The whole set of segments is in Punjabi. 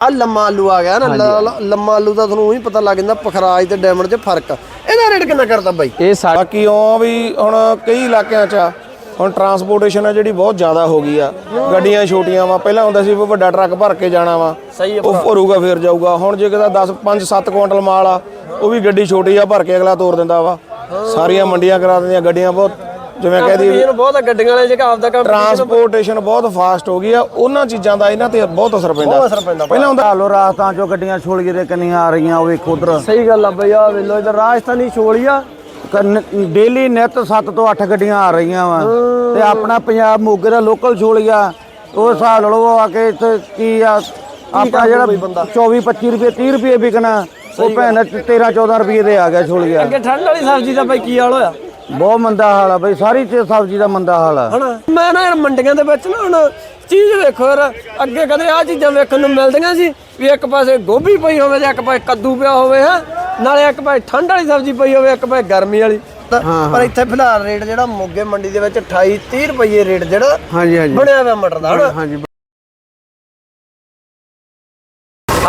ਆ ਲੰਮਾ ਆਲੂ ਆ ਗਿਆ ਨਾ ਲੰਮਾ ਆਲੂ ਦਾ ਤੁਹਾਨੂੰ ਉਹੀ ਪਤਾ ਲੱਗ ਜਾਂਦਾ ਪਖਰਾਜ ਤੇ ਡਾਇਮੰਡ 'ਚ ਫ਼ਰਕ। ਇਹਦਾ ਰੇਟ ਕਿੰਨਾ ਕਰਦਾ ਬਾਈ? ਇਹ ਬਾਕੀ ਉਹ ਵੀ ਹੁਣ ਕਈ ਇਲਾਕਿਆਂ 'ਚ ਆ, ਹੁਣ ਟਰਾਂਸਪੋਰਟੇਸ਼ਨ ਆ ਜਿਹੜੀ ਬਹੁਤ ਜ਼ਿਆਦਾ ਹੋ ਗਈ ਆ। ਗੱਡੀਆਂ ਛੋਟੀਆਂ ਵਾ ਪਹਿਲਾਂ ਹੁੰਦਾ ਸੀ ਵੱਡਾ ਟਰੱਕ ਭਰ ਕੇ ਜਾਣਾ ਵਾ। ਉਹ ਭਰੂਗਾ ਫੇਰ ਜਾਊਗਾ। ਹੁਣ ਜੇ ਕਿਦਾ 10 5 7 ਕੁਇੰਟਲ ਮਾਲ ਆ ਉਹ ਵੀ ਗੱਡੀ ਛੋਟੀ ਆ ਭਰ ਕੇ ਅਗਲਾ ਤੋਰ ਦਿੰਦਾ ਵਾ। ਸਾਰੀਆਂ ਮੰਡੀਆਂ ਕਰਾ ਦਿੰਦੀਆਂ ਗੱਡੀਆਂ ਬਹੁਤ ਜਿਵੇਂ ਕਹਦੀ ਇਹਨੂੰ ਬਹੁਤ ਗੱਡੀਆਂ ਵਾਲੇ ਜਿਹੜਾ ਆਪਦਾ ਕੰਮ ਟਰਾਂਸਪੋਰਟੇਸ਼ਨ ਬਹੁਤ ਫਾਸਟ ਹੋ ਗਈ ਆ ਉਹਨਾਂ ਚੀਜ਼ਾਂ ਦਾ ਇਹਨਾਂ ਤੇ ਬਹੁਤ ਅਸਰ ਪੈਂਦਾ। ਅਸਰ ਪੈਂਦਾ ਪਹਿਲਾਂ ਹੁੰਦਾ ਹਾਲੋ ਰਾਸਤਾਂ ਚੋਂ ਗੱਡੀਆਂ ਛੋਲੀਏ ਦੇ ਕੰਨੀਆਂ ਆ ਰਹੀਆਂ ਉਹ ਵੇਖੋ ਉਧਰ। ਸਹੀ ਗੱਲ ਆ ਬਈ ਆ ਵੇਲੋ ਇਧਰ ਰਾਜਸਥਾਨੀ ਛੋਲੀਆ ਡੇਲੀ ਨਿਤ 7 ਤੋਂ 8 ਗੱਡੀਆਂ ਆ ਰਹੀਆਂ ਵਾ। ਤੇ ਆਪਣਾ ਪੰਜਾਬ ਮੋਗੇ ਦਾ ਲੋਕਲ ਛੋਲੀਆ ਉਹ ਹਿਸਾਬ ਲਓ ਆ ਕੇ ਇੱਥੇ ਕੀ ਆ ਆਪਣਾ ਜਿਹੜਾ 24 25 ਰੁਪਏ 30 ਰੁਪਏ ਵਿਕਣਾ ਉਹ ਭੈਣ 13 14 ਰੁਪਏ ਦੇ ਆ ਗਿਆ ਛੋਲੀਆ ਅੱਗੇ ਠੰਡ ਵਾਲੀ ਸਬਜ਼ੀ ਦਾ ਬਈ ਕੀ ਹਾਲ ਹੋਇਆ? ਬਹੁਤ ਮੰਦਾ ਹਾਲ ਆ ਬਈ ਸਾਰੀ ਚੀਜ਼ ਸਬਜ਼ੀ ਦਾ ਮੰਦਾ ਹਾਲ ਆ। ਹਣਾ? ਮੈਂ ਨਾ ਯਾਰ ਮੰਡੀਆਂ ਦੇ ਵਿੱਚ ਨਾ ਹੁਣ ਚੀਜ਼ ਵੇਖੋ ਯਾਰ ਅੱਗੇ ਕਦੇ ਆ ਚੀਜ਼ਾਂ ਵੇਖਣ ਨੂੰ ਮਿਲਦੀਆਂ ਸੀ ਵੀ ਇੱਕ ਪਾਸੇ ਗੋਭੀ ਪਈ ਹੋਵੇ ਤੇ ਇੱਕ ਪਾਸੇ ਕੱਦੂ ਪਿਆ ਹੋਵੇ ਹੈ? ਨਾਲੇ ਇੱਕ ਪਾਸੇ ਠੰਡ ਵਾਲੀ ਸਬਜ਼ੀ ਪਈ ਹੋਵੇ ਇੱਕ ਪਾਸੇ ਗਰਮੀ ਵਾਲੀ। ਤਾਂ- ਪਰ ਇੱਥੇ ਫਿਲਹਾਲ ਰੇਟ ਜਿਹੜਾ ਮੋਗੇ ਮੰਡੀ ਦੇ ਵਿੱਚ 28 30 ਰੁਪਏ ਰੇਟ ਜਿਹੜਾ ਹਾਂਜੀ ਹਾਂਜੀ। ਬਣਿਆ ਹੋਇਆ ਮਟਰ ਦਾ ਹਾਂਜੀ।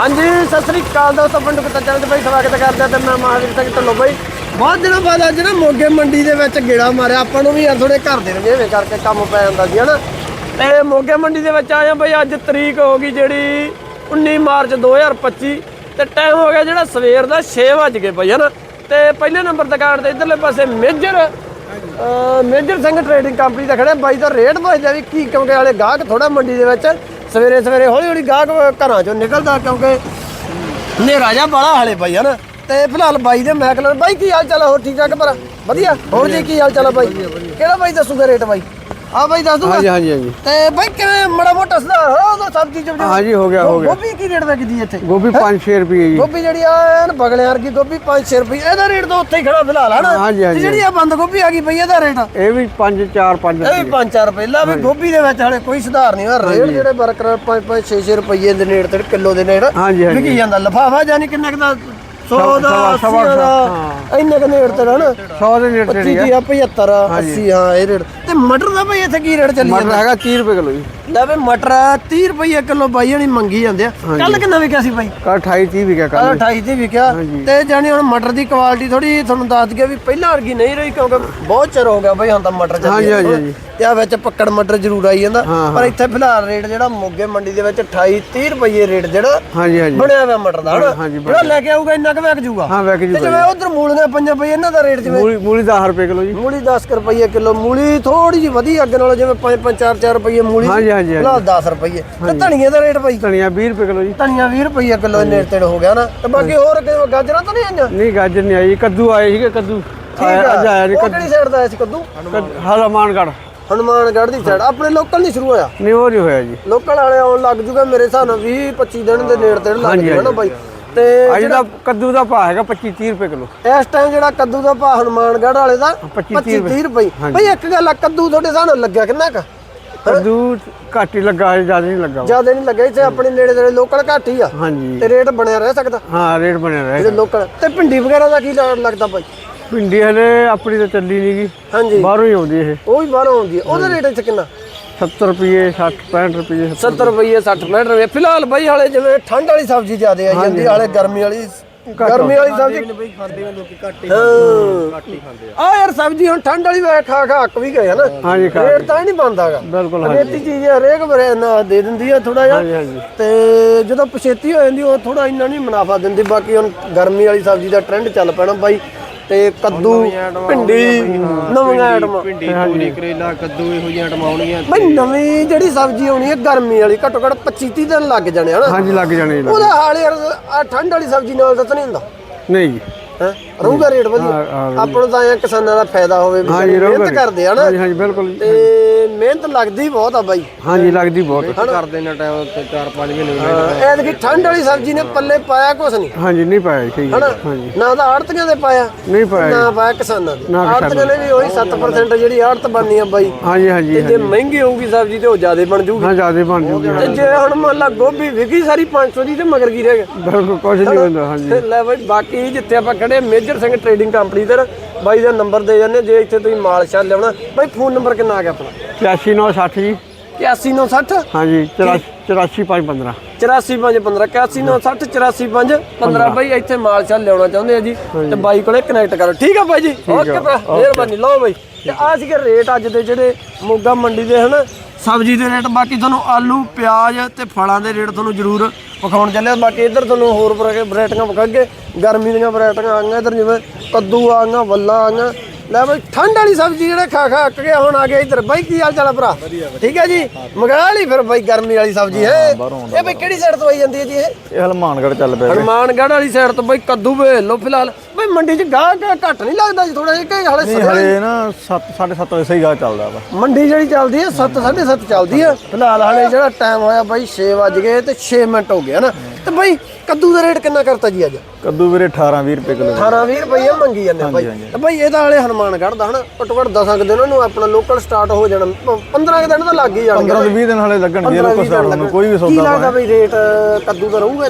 ਹਾਂਜੀ, ਸਤਿ ਸ੍ਰੀ ਅਕਾਲ ਦੋਸਤੋ, ਪਿੰਡ ਕੁੱਤਾ ਚੈਨਲ ਤੇ ਬਾਈ ਸਵਾਗਤ ਕਰਦਾ ਹਾਂ ਤੇ ਮੈਂ ਮਹਾਵੀਰ ਸਿੰਘ ਢੱਲੋ ਬਾਈ। ਬਹੁਤ ਦਿਨਾਂ ਬਾਅਦ ਅੱਜ ਨਾ ਮੋਗੇ ਮੰਡੀ ਦੇ ਵਿੱਚ ਗੇੜਾ ਮਾਰਿਆ। ਆਪਾਂ ਨੂੰ ਵੀ ਯਾਰ ਥੋੜੇ ਘਰ ਦੇ ਰਵੇਵੇਂ ਕਰਕੇ ਕੰਮ ਪੈ ਜਾਂਦਾ ਸੀ, ਹਨਾ? ਤੇ ਮੋਗੇ ਮੰਡੀ ਦੇ ਵਿੱਚ ਆਇਆ ਬਾਈ, ਅੱਜ ਤਰੀਕ ਹੋ ਗਈ ਜਿਹੜੀ 19 ਮਾਰਚ 2025 ਤੇ ਟਾਈਮ ਹੋ ਗਿਆ ਜਿਹੜਾ ਸਵੇਰ ਦਾ 6 ਵਜ ਗਏ ਬਾਈ, ਹਨਾ? ਤੇ ਪਹਿਲੇ ਨੰਬਰ ਦੁਕਾਨ ਤੇ ਇਧਰਲੇ ਪਾਸੇ ਮੇਜਰ ਮੇਜਰ ਸਿੰਘ ਟਰੇਡਿੰਗ ਕੰਪਨੀ ਦਾ ਖੜਾ ਬਾਈ ਦਾ ਰੇਟ ਪੁੱਛਦਾ ਵੀ ਕੀ ਕਿਉਂਕਿ ਵਾਲੇ ਗਾਹਕ ਥੋੜਾ ਮੰਡੀ ਦੇ ਵਿੱਚ ਸਵੇਰੇ ਸਵੇਰੇ ਹੌਲੀ ਹੌਲੀ ਗਾਹਕ ਘਰਾਂ ਚੋਂ ਨਿਕਲਦਾ ਕਿਉਂਕਿ ਹਨੇਰਾ ਜਿਹਾ ਬਾਲਾ ਹਾਲੇ ਬਾਈ ਹਨਾ? ਤੇ ਫਿਲਹਾਲ ਬਾਈ ਦੇ ਮੈਂ ਕਹਿੰਦਾ ਬਾਈ ਕੀ ਹਾਲ ਚਾਲ ਹੋਰ ਠੀਕ ਠਾਕ ਪਰ ਵਧੀਆ? ਹੋਰ ਜੀ ਕੀ ਹਾਲ ਚਾਲ ਆ ਬਾਈ? ਕਿਹੜਾ ਬਾਈ ਦੱਸੂਗਾ ਰੇਟ ਬਾਈ? ਆ ਬਾਈ ਦੱਸ ਦੂਗਾ ਹਾਂਜੀ ਹਾਂਜੀ ਹਾਂਜੀ। ਤੇ ਬਾਈ ਕਿਵੇਂ ਮੜਾ ਮੋਟਾ ਹੋਇਆ ਉਦੋਂ ਸਬਜ਼ੀ ਚ ਹਾਂਜੀ, ਹੋ ਗਿਆ, ਹੋ ਗਿਆ। ਗੋਭੀ ਕੀ ਰੇਟ ਵਿਕਦੀ ਇੱਥੇ? ਗੋਭੀ 5-6 ਰੁਪਏ ਜੀ। ਗੋਭੀ ਜਿਹੜੀ ਆ ਐਨ ਬਗਲਿਆਂ ਵਰਗੀ ਗੋਭੀ 5-6 ਰੁਪਏ। ਇਹਦਾ ਰੇਟ ਤਾਂ ਉੱਥੇ ਹੀ ਖੜਾ ਫਿਲਹਾਲ ਹਨਾ? ਹਾਂਜੀ, ਹਾਂਜੀ। ਜਿਹੜੀ ਆ ਬੰਦ ਗੋਭੀ ਆ ਗਈ ਬਈ ਇਹਦਾ ਰੇਟ? ਇਹ ਵੀ 5-4 5 ਇਹ ਵੀ 5-4 ਰੁਪਏ। ਲਾ ਵੀ ਗੋਭੀ ਦੇ ਵਿੱਚ ਹਲੇ ਕੋਈ ਸੁਧਾਰ ਨਹੀਂ ਹੋਇਆ। ਰੇਟ ਜਿਹੜੇ ਬਰਕਰਾਰ 5-5 6-6 ਰੁਪਏ ਦੇ ਨੇੜੇ ਤੇ ਕਿਲੋ ਦੇ ਨੇੜੇ। ਹਾਂਜੀ, ਹਾਂਜੀ। ਵਿਕੀ ਜਾਂਦਾ। ਲਫਾਫਾ ਜਾਨੀ ਕਿੰਨੇ ਕੁ ਦਾ 100 ਦਾ ਸਵਾ- 80 ਸਵਾ- ਦਾ ਇੰਨੇ ਕੁ ਨੇੜੇ ਤੇ ਹਨਾ 100 ਦੇ ਨੇੜੇ 25 ਦੀ ਆ 75 80 ਹਾਂ ਇਹ ਰੇਟ। ਤੇ ਮਟਰ ਦਾ ਬਈ ਇੱਥੇ ਕੀ ਰੇਟ ਚੱਲੀ ਮਟਰ ਜਾਂਦਾ? ਹੈਗਾ 30 ਰੁਪਏ ਕਿਲੋ ਜੀ। ਲੈ ਬਈ ਮਟਰ 30 ਰੁਪਏ ਕਿਲੋ ਬਾਈ ਹਣੀ ਮੰਗੀ ਜਾਂਦੇ ਆ। ਕੱਲ ਕਿੰਨਾ ਵਿਕਿਆ ਸੀ ਬਾਈ? ਕੱਲ 28 30 ਵਿਕਿਆ ਕੱਲ ਕੱਲ 28 ਦੀ ਵਿਕਿਆ। ਤੇ ਜਾਨੀ ਹੁਣ ਮਟਰ ਦੀ ਕੁਆਲਿਟੀ ਥੋੜੀ ਤੁਹਾਨੂੰ ਦੱਸ ਦਈਏ ਵੀ ਪਹਿਲਾਂ ਵਰਗੀ ਨਹੀਂ ਰਹੀ ਕਿਉਂਕਿ ਬਹੁਤ ਚਿਰ ਹੋ ਗਿਆ ਬਈ ਹੁਣ ਤਾਂ ਮਟਰ ਚੱਲੀ ਹਾਂਜੀ। ਹਾਂਜੀ, ਹਾਂਜੀ। ਤੇ ਆ ਵਿੱਚ ਪੱਕੜ ਮਟਰ ਜ਼ਰੂਰ ਆਈ ਜਾਂਦਾ। ਪਰ ਇੱਥੇ ਫਿਲਹਾਲ ਰੇਟ ਜਿਹੜਾ ਮੋਗੇ ਮੰਡੀ ਦੇ ਵਿੱਚ 28 30 ਰੁਪਏ ਰੇਟ ਜਿਹੜਾ ਹਾਂਜੀ ਹਾਂਜੀ। ਬਣਿਆ ਹੋਇਆ ਮਟਰ ਦਾ ਹਨਾ? ਹਾਂਜੀ, ਜਿਹੜਾ ਲੈ ਕੇ ਆਊਗਾ ਇੰਨਾ ਕੁ ਵਿਕ ਜੂਗਾ ਹਾਂ ਵਿਕ ਤੇ ਜੂ ਜਿਵੇਂ ਉਧਰ ਮੂਲੀਆਂ ਪਈਆਂ ਬਈ ਇਹਨਾਂ ਦਾ ਰੇਟ ਜਿਵੇਂ ਮੂਲੀ ਮੂਲੀ 10 ਰੁਪਏ ਕਿਲੋ ਜੀ। ਮੂਲੀ 10 ਕੁ ਰੁਪਏ ਕਿਲੋ ਮੂਲੀ ਥੋੜੀ ਜਿਹੀ ਵਧੀ ਅੱਗੇ ਨਾਲੋਂ ਜਿਵੇਂ 5 5 4 4 ਰੁਪਏ ਮੂਲੀ। ਹਾਂਜੀ, ਹਾਂਜੀ, ਹਾਂਜੀ। ਫਿਲਹਾਲ 10 ਰੁਪਏ ਤੇ ਧਨੀਏ ਦਾ ਰੇਟ ਬਈ? ਧਨੀਆ 20 ਰੁਪਏ ਕਿਲੋ ਜੀ। ਧਨੀਆ 20 ਰੁਪਏ ਕਿਲੋ ਨੇੜੇ ਤੇੜੇ ਹੋ ਗਿਆ ਨਾ। ਤੇ ਬਾਕੀ ਹੋਰ ਅੱਗੇ ਗਾਜਰਾਂ ਤਾਂ ਨਹੀਂ ਆਈਆਂ? ਨਹੀਂ ਗਾਜਰ ਨਹੀਂ ਆਈ। ਕੱਦੂ ਆਏ ਸੀਗੇ ਕੱਦੂ। ਆਇਆ- ਅੱਜ ਆਇਆ ਨਹੀਂ ਉਹ ਕਿਹੜੀ ਸਾਈਡ ਦਾ ਆਇਆ ਸੀ ਕੱਦੂ? ਹਲਮਾਨਗੜ ਹਨੂਮਾਨਗੜ੍ਹ। ਦੀ ਸਾਈਡ ਆਪਣੇ ਲੋਕਲ ਨਹੀਂ ਸ਼ੁਰੂ ਹੋਇਆ? ਨਹੀਂ ਉਹ ਨਹੀਂ ਹੋਇਆ ਜੀ। ਲੋਕਲ ਵਾਲੇ ਆਉਣ ਲੱਗ ਜੂਗਾ ਮੇਰੇ ਹਿਸਾਬ ਨਾਲ 20 25 ਦਿਨ ਦੇ ਨੇੜੇ ਤੇੜੇ ਲੱਗ ਹਾਂਜੀ, ਜੂਗਾ ਨਾ। ਬਾਈ। ਤੇ ਅੱਜ ਦਾ ਕੱਦੂ ਦਾ ਭਾਅ ਹੈਗਾ 25 30 ਰੁਪਏ ਕਿਲੋ। ਇਸ ਟਾਈਮ ਜਿਹੜਾ ਕੱਦੂ ਦਾ ਭਾਅ ਹਨੂਮਾਨਗੜ੍ਹ ਵਾਲੇ ਦਾ 25 25 30 ਰੁਪਏ। ਬਈ ਇੱਕ ਗੱਲ ਆ ਕੱਦੂ ਤੁਹਾਡੇ ਹਿਸਾਬ ਨਾਲ ਲੱਗਿਆ ਕਿੰਨਾ ਕ? ਕੱਦੂ ਘੱਟ ਹੀ ਲੱਗਾ ਹੈ ਜ਼ਿਆਦਾ ਨਹੀਂ ਲੱਗਾ। ਜ਼ਿਆਦਾ ਨਹੀਂ ਲੱਗਿਆ ਇੱਥੇ ਆਪਣੇ ਨੇੜੇ ਤੇੜੇ ਲੋਕਲ ਘੱਟ ਹੀ ਆ। ਹਾਂਜੀ। ਤੇ ਰੇਟ ਬਣਿਆ ਰਹਿ ਸਕਦਾ। ਹਾਂ ਰੇਟ ਬਣਿਆ ਰਹੇ ਜਿਹੜੇ ਲੋਕਲ ਤੇ ਭਿੰਡੀ ਵਗੈਰਾ ਦਾ ਕੀ ਲੱਗਦਾ ਬਾਈ? ਭਿੰਡੀ ਹਲੇ ਆਪਣੀ ਤਾਂ ਚੱਲੀ ਨਹੀਂ ਗਈ ਹਾਂਜੀ। ਬਾਹਰੋਂ ਹੀ ਆਉਂਦੀ ਇਹ। ਉਹ ਵੀ ਬਾਹਰੋਂ ਆਉਂਦੀ ਹੈ ਉਹਦਾ ਰੇਟ ਇੱਥੇ ਕਿੰਨਾ? 70 ਰੁਪਏ 60 65 ਰੁਪਏ 70 ਰੁਪਏ 60 65 ਰੁਪਏ ਫਿਲਹਾਲ ਬਾਈ ਹਾਲੇ ਜਿਵੇਂ ਠੰਡ ਵਾਲੀ ਸਬਜ਼ੀ ਜ਼ਿਆਦੇ ਆ ਜਾਂਦੀ ਹਾਲੇ ਗਰਮੀ ਵਾਲੀ ਗਰਮੀ ਵਾਲੀ ਸਬਜ਼ੀ ਬਈ ਖਾਂਦੇ ਨੇ ਲੋਕੀ ਘੱਟ ਹੀ ਆ ਯਾਰ ਸਬਜ਼ੀ ਹੁਣ ਠੰਡ ਵਾਲੀ ਵੇ ਖਾ ਖਾ ਅੱਕ ਵੀ ਗਏ ਹਨਾ ਹਾਂਜੀ ਖਾ ਰੇਟ ਤਾਂ ਹੀ ਨਹੀਂ ਬਣਦਾਗਾ ਬਿਲਕੁਲ ਰੇਤੀ ਚੀਜ਼ ਆ, ਹਰੇਕ ਬਰੇ ਨਾ ਦੇ ਦਿੰਦੀ ਆ ਥੋੜਾ ਜਿਹਾ। ਹਾਂਜੀ ਹਾਂਜੀ। ਤੇ ਜਦੋਂ ਪਛੇਤੀ ਹੋ ਜਾਂਦੀ ਉਹ ਥੋੜਾ ਇੰਨਾ ਨਹੀਂ ਮੁਨਾਫਾ ਦਿੰਦੀ। ਬਾਕੀ ਹੁਣ ਗਰਮੀ ਵਾਲੀ ਸਬਜ਼ੀ ਦਾ ਟ੍ਰੈਂਡ ਚੱਲ ਪੈਣਾ ਬਾਈ। ਤੇ ਕੱਦੂ ਭਿੰਡੀ ਨਵੀਆਂ ਆਈਟਮਾਂ ਭਿੰਡੀ ਤੋਰੀ ਕਰੇਲਾ ਕੱਦੂ ਇਹੋ ਜਿਹੀਆਂ ਆਈਟਮਾਂ ਆਉਣਗੀਆਂ ਬਈ ਨਵੀਂ ਜਿਹੜੀ ਸਬਜ਼ੀ ਆਉਣੀ ਹੈ ਗਰਮੀ ਵਾਲੀ ਘੱਟੋ ਘੱਟ 25 30 ਦਿਨ ਲੱਗ ਜਾਣੇ ਹਨਾ ਹਾਂਜੀ ਲੱਗ ਜਾਣੇ ਉਹਦਾ ਹਾਲ ਯਾਰ ਆ ਠੰਡ ਵਾਲੀ ਸਬਜ਼ੀ ਨਾਲ ਤਾਂ ਨਹੀਂ ਹੁੰਦਾ। ਨਹੀਂ ਜੀ। ਹੈ? ਰਹੂਗਾ ਰੇਟ ਵਧੀਆ। ਆਪਾਂ ਨੂੰ ਤਾਂ ਐਂ ਕਿਸਾਨਾਂ ਦਾ ਫਾਇਦਾ ਹੋਵੇ ਮਿਹਨਤ ਕਰਦੇ ਆ ਨਾ। ਹਾਂਜੀ ਹਾਂਜੀ ਬਿਲਕੁਲ ਜੀ। ਤੇ ਮਿਹਨਤ ਲੱਗਦੀ ਬਹੁਤ ਆ ਬਾਈ। ਹਾਂਜੀ ਲੱਗਦੀ ਬਹੁਤ। ਕਰਦੇ ਨੇ ਟਾਈਮ ਤੇ 4-5 ਮਹੀਨੇ ਐਤਕੀ ਠੰਡ ਵਾਲੀ ਸਬਜ਼ੀ ਨੇ ਪੱਲੇ ਪਾਇਆ ਕੁਛ ਨਹੀਂ। ਹਾਂਜੀ ਨਹੀਂ ਪਾਇਆ ਜੀ, ਸਹੀ ਹਨਾ? ਹੈ। ਹਾਂਜੀ। ਨਾ ਤਾਂ ਆੜਤੀਆਂ ਦੇ ਪਾਇਆ ਨਹੀਂ ਪਾਇਆ। ਨਾ ਪਾਇਆ ਕਿਸਾਨਾਂ ਦੇ। ਨਾ ਆੜਤੀਆਂ ਨੇ ਵੀ ਉਹੀ 7% ਜਿਹੜੀ ਆੜਤ ਬਣਨੀ ਆ ਬਾਈ। ਹਾਂਜੀ ਹਾਂਜੀ ਤੇ ਜੇ ਮਹਿੰਗੀ ਹੋਊਗੀ ਸਬਜ਼ੀ ਤੇ ਉਹ ਜ਼ਿਆਦਾ ਬਣ ਜੂਗੀ। ਹਾਂ ਜ਼ਿਆਦਾ ਬਣ ਜੂਗੀ ਤੇ ਜੇ ਹੁਣ ਮੰਨ ਲਾ ਗੋਭੀ ਵਿਕੀ ਸਾਰੀ 500 ਦੀ ਤੇ ਮਗਰ ਕੀ ਰਹਿ ਗਿਆ? ਬਿਲਕੁਲ ਕੁਝ ਨਹੀਂ ਹੁੰਦਾ ਹਾਂਜੀ। ਤੇ ਲੈ ਬਾਈ ਬਾਕੀ ਜਿੱਥੇ ਆਪਾਂ ਖੜੇ ਮੇਜਰ ਸਿੰਘ ਟਰੇਡਿੰਗ ਕੰਪਨੀ ਤੇ ਨਾ, ਬਾਈ ਦਾ ਨੰਬਰ ਦੇ ਜਾਂਦੇ ਜੇ ਇੱਥੇ ਤੁਸੀਂ ਮਾਲ ਸ਼ਾਲ ਲਿਆਉਣਾ। ਬਾਈ ਫੋਨ ਨੰਬਰ ਕਿੰਨਾ ਆ ਗਿਆ ਆਪਣਾ? 83960 ਜੀ। 81960 ਹਾਂਜੀ 84515 84515 81960 845 15 ਬਾਈ ਇੱਥੇ ਮਾਲ ਛਾਲ ਲਿਆਉਣਾ ਚਾਹੁੰਦੇ ਆ ਜੀ ਤੇ ਬਾਈ ਕੋਲੇ ਕਨੈਕਟ ਕਰੋ। ਠੀਕ ਆ ਬਾਈ ਜੀ? ਓਕੇ ਭਰਾ ਮਿਹਰਬਾਨੀ। ਲਓ ਬਾਈ। ਤੇ ਆ ਸੀਗੇ ਰੇਟ ਅੱਜ ਦੇ ਜਿਹੜੇ ਮੋਗਾ ਮੰਡੀ ਦੇ ਹਨ? ਸਬਜ਼ੀ ਦੇ ਰੇਟ ਬਾਕੀ ਤੁਹਾਨੂੰ ਆਲੂ ਪਿਆਜ਼ ਤੇ ਫਲਾਂ ਦੇ ਰੇਟ ਤੁਹਾਨੂੰ ਜ਼ਰੂਰ ਵਿਖਾਉਣ ਚੱਲੇ ਆ। ਬਾਕੀ ਇੱਧਰ ਤੁਹਾਨੂੰ ਹੋਰ ਵਰਾ- ਵੈਰਾਈਟੀਆਂ ਵਿਖਾਗੇ ਗਰਮੀ ਦੀਆਂ ਵੈਰਾਈਟੀਆਂ ਆਈਆਂ ਇੱਧਰ ਜਿਵੇਂ ਕੱਦੂ ਆ ਗਈਆਂ ਵੱਲਾ ਆ ਗਈਆਂ। ਲੈ ਬਈ ਠੰਡ ਵਾਲੀ ਸਬਜ਼ੀ ਜਿਹੜੇ ਖਾ ਖਾ ਅੱਕ ਗਿਆ ਹੁਣ ਆ ਗਿਆ ਇੱਧਰ। ਬਾਈ ਕੀ ਹਾਲ ਚਾਲ ਆ ਭਰਾ? ਠੀਕ ਹੈ ਜੀ? ਮੰਗਾ ਲਈ ਫਿਰ ਬਾਈ ਗਰਮੀ ਵਾਲੀ ਸਬਜ਼ੀ ਹੈ। ਇਹ ਬਈ ਕਿਹੜੀ ਸਾਈਡ ਤੋਂ ਆਈ ਜਾਂਦੀ ਹੈ ਜੀ ਇਹ? ਇਹ ਹਲਮਾਨਗੜ ਚੱਲ ਪਿਆ ਹਨੂਮਾਨਗੜ੍ਹ ਵਾਲੀ ਸਾਈਡ ਤੋਂ ਬਈ ਕੱਦੂ ਵੇਖ ਲਓ ਫਿਲਹਾਲ। ਬਈ ਮੰਡੀ 'ਚ ਗਾਹ ਘੱਟ ਨਹੀਂ ਲੱਗਦਾ ਜੀ ਥੋੜਾ ਜਿਹਾ ਕਿ ਹਲੇ ਨਹੀਂ ਹਲੇ ਨਾ 7 7:30 ਵਜੇ ਸਹੀ ਗਾ ਚੱਲਦਾ ਵਾ। ਮੰਡੀ ਜਿਹੜੀ ਚੱਲਦੀ ਹੈ 7 7:30 ਚੱਲਦੀ ਹੈ। ਫਿਲਹਾਲ ਹਲੇ ਜਿਹੜਾ ਟਾਈਮ ਹੋਇਆ ਬਾਈ 6 ਵਜ ਗਏ ਤੇ 6 ਮਿੰਟ ਹੋ ਗਏ ਨਾ? ਤੇ ਬਾਈ ਕੱਦੂ ਦਾ ਰੇਟ ਕਿੰਨਾ ਕਰਤਾ ਜੀ ਅੱਜ? ਕੱਦੂ ਵੀਰੇ 18 20 ਰੁਪਏ ਕਿਲੋ। 18 20 ਰੁਪਏ ਮੰਗੀ ਜਾਂਦੇ ਬਾਈ। ਤੇ ਬਾਈ ਇਹਦਾ ਵਾਲੇ ਹਨੂਮਾਨਗੜ੍ਹ ਦਾ ਹਨਾ ਘੱਟੋ ਘੱਟ 10 ਕੁ ਦਿਨ ਉਹਨੂੰ ਆਪਣਾ ਲੋਕਲ ਸਟਾਰਟ ਹੋ ਜਾਣਾ। 15 ਕੁ ਦਿਨ ਤਾਂ ਲੱਗ ਹੀ ਜਾਣਗੇ 15 ਤੋਂ 20 ਦਿਨ ਹਲੇ ਲੱਗਣਗੇ ਇਹ ਲੋਕੋ ਸਟਾਰਟ ਨੂੰ ਕੋਈ ਵੀ ਕੀ ਸੌਦਾ ਲੱਗਦਾ ਬਈ ਰੇਟ ਕੱਦੂ ਦਾ ਰਹੂਗਾ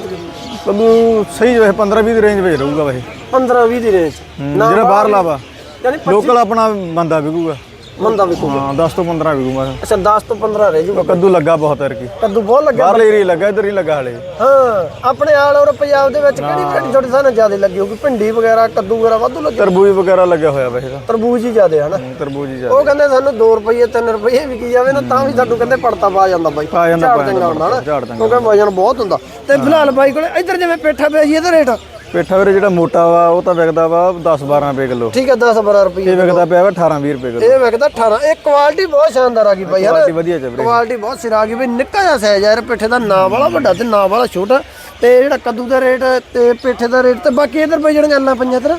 ਕੱਦੂ ਸਹੀ ਵੈਸੇ 15 20 ਦੀ ਰੇਂਜ ਵਿੱਚ ਰਹੂਗਾ ਵੈਸੇ। 15 20 ਦੀ ਰੇਂਜ ਜਿਹੜਾ ਬਾਹਰ ਲਾਵਾ ਯਾਨੀ ਲੋਕਲ ਆਪਣਾ ਬੰਦਾ ਵਿਕੂਗਾ। ਮੰਦਾ ਵਿਕੂਗਾ ਹਾਂ 10 ਤੋਂ 15 ਵਿਕੂਗਾ ਅੱਛਾ 10 ਤੋਂ 15 ਰਹਿ ਜੂਗਾ। ਕੱਦੂ ਲੱਗਾ ਬਹੁਤ ਐਰ ਕੀ ਕੱਦੂ ਬਹੁਤ ਲੱਗਿਆ ਬਾਹਰਲੇ ਏਰੀਆ ਲੱਗਾ ਇੱਧਰ ਨਹੀਂ ਲੱਗਾ ਹਲੇ। ਹਾਂ ਆਪਣੇ ਆਲ ਔਰ ਪੰਜਾਬ ਦੇ ਵਿੱਚ ਕਿਹੜੀ ਕਿਹੜੀ ਛੋਟੀ ਸਾਨੂੰ ਜ਼ਿਆਦਾ ਲੱਗੀ ਹੋਊਗੀ? ਭਿੰਡੀ ਵਗੈਰਾ ਕੱਦੂ ਵਗੈਰਾ ਵਾਧੂ ਲੱਗੇ ਤਰਬੂਜ ਵਗੈਰਾ ਲੱਗਿਆ ਹੋਇਆ ਵੈਸੇ ਤਾਂ। ਤਰਬੂਜ ਹੀ ਜ਼ਿਆਦਾ ਹਨਾ? ਤਰਬੂਜ ਹੀ ਉਹ ਕਹਿੰਦੇ ਸਾਨੂੰ 2 ਰੁਪਏ 3 ਰੁਪਏ ਵਿਕੀ ਜਾਵੇ ਨਾ ਤਾਂ ਵੀ ਸਾਨੂੰ ਕਹਿੰਦੇ ਪੜਤਾ ਪਾ ਜਾਂਦਾ ਬਾਈ। ਪਾ ਜਾਂਦਾ, ਪਾ ਜਾਂਦਾ, ਕਿਉਂਕਿ ਵਜਨ ਬਹੁਤ ਹੁੰਦਾ। ਤੇ ਫਿਲਹਾਲ ਬਾਈ ਕੋਲੇ ਇੱਧਰ ਜਿਵੇਂ ਪੇਠਾ ਪਿਆ ਜੀ ਇਹਦਾ ਰੇਟ ਪੇਠਾ ਵੀਰੇ ਜਿਹੜਾ ਮੋਟਾ ਵਾ ਉਹ ਤਾਂ ਵਿਕਦਾ ਵਾ 10 12 ਰੁਪਏ ਕਿਲੋ। ਠੀਕ ਹੈ 10 12 ਰੁਪਏ ਇਹ ਵਿਕਦਾ ਪਿਆ ਵਾ 18 20 ਰੁਪਏ ਕਿਲੋ। ਇਹ ਵਿਕਦਾ 18 ਇਹ ਕੁਆਲਿਟੀ ਬਹੁਤ ਸ਼ਾਨਦਾਰ ਆ ਗਈ ਬਾਈ ਯਾਰ ਕੁਆਲਿਟੀ ਵਧੀਆ ਚ ਵੀਰੇ। ਕੁਆਲਿਟੀ ਬਹੁਤ ਸਿਰਾ ਆ ਗਈ ਬਈ ਨਿੱਕਾ ਜਿਹਾ ਸਾਈਜ਼ ਯਾਰ ਪੇਠੇ ਦਾ ਨਾਂ ਵਾਲਾ ਵੱਡਾ ਤੇ ਨਾਂ ਵਾਲਾ ਛੋਟਾ। ਤੇ ਜਿਹੜਾ ਕੱਦੂ ਦਾ ਰੇਟ ਤੇ ਪੇਠੇ ਦਾ ਰੇਟ ਤੇ ਬਾਕੀ ਇਧਰ ਬਈ ਜਿਹੜੀਆਂ ਗੱਲਾਂ ਪਈਆਂ ਤੇਰਾ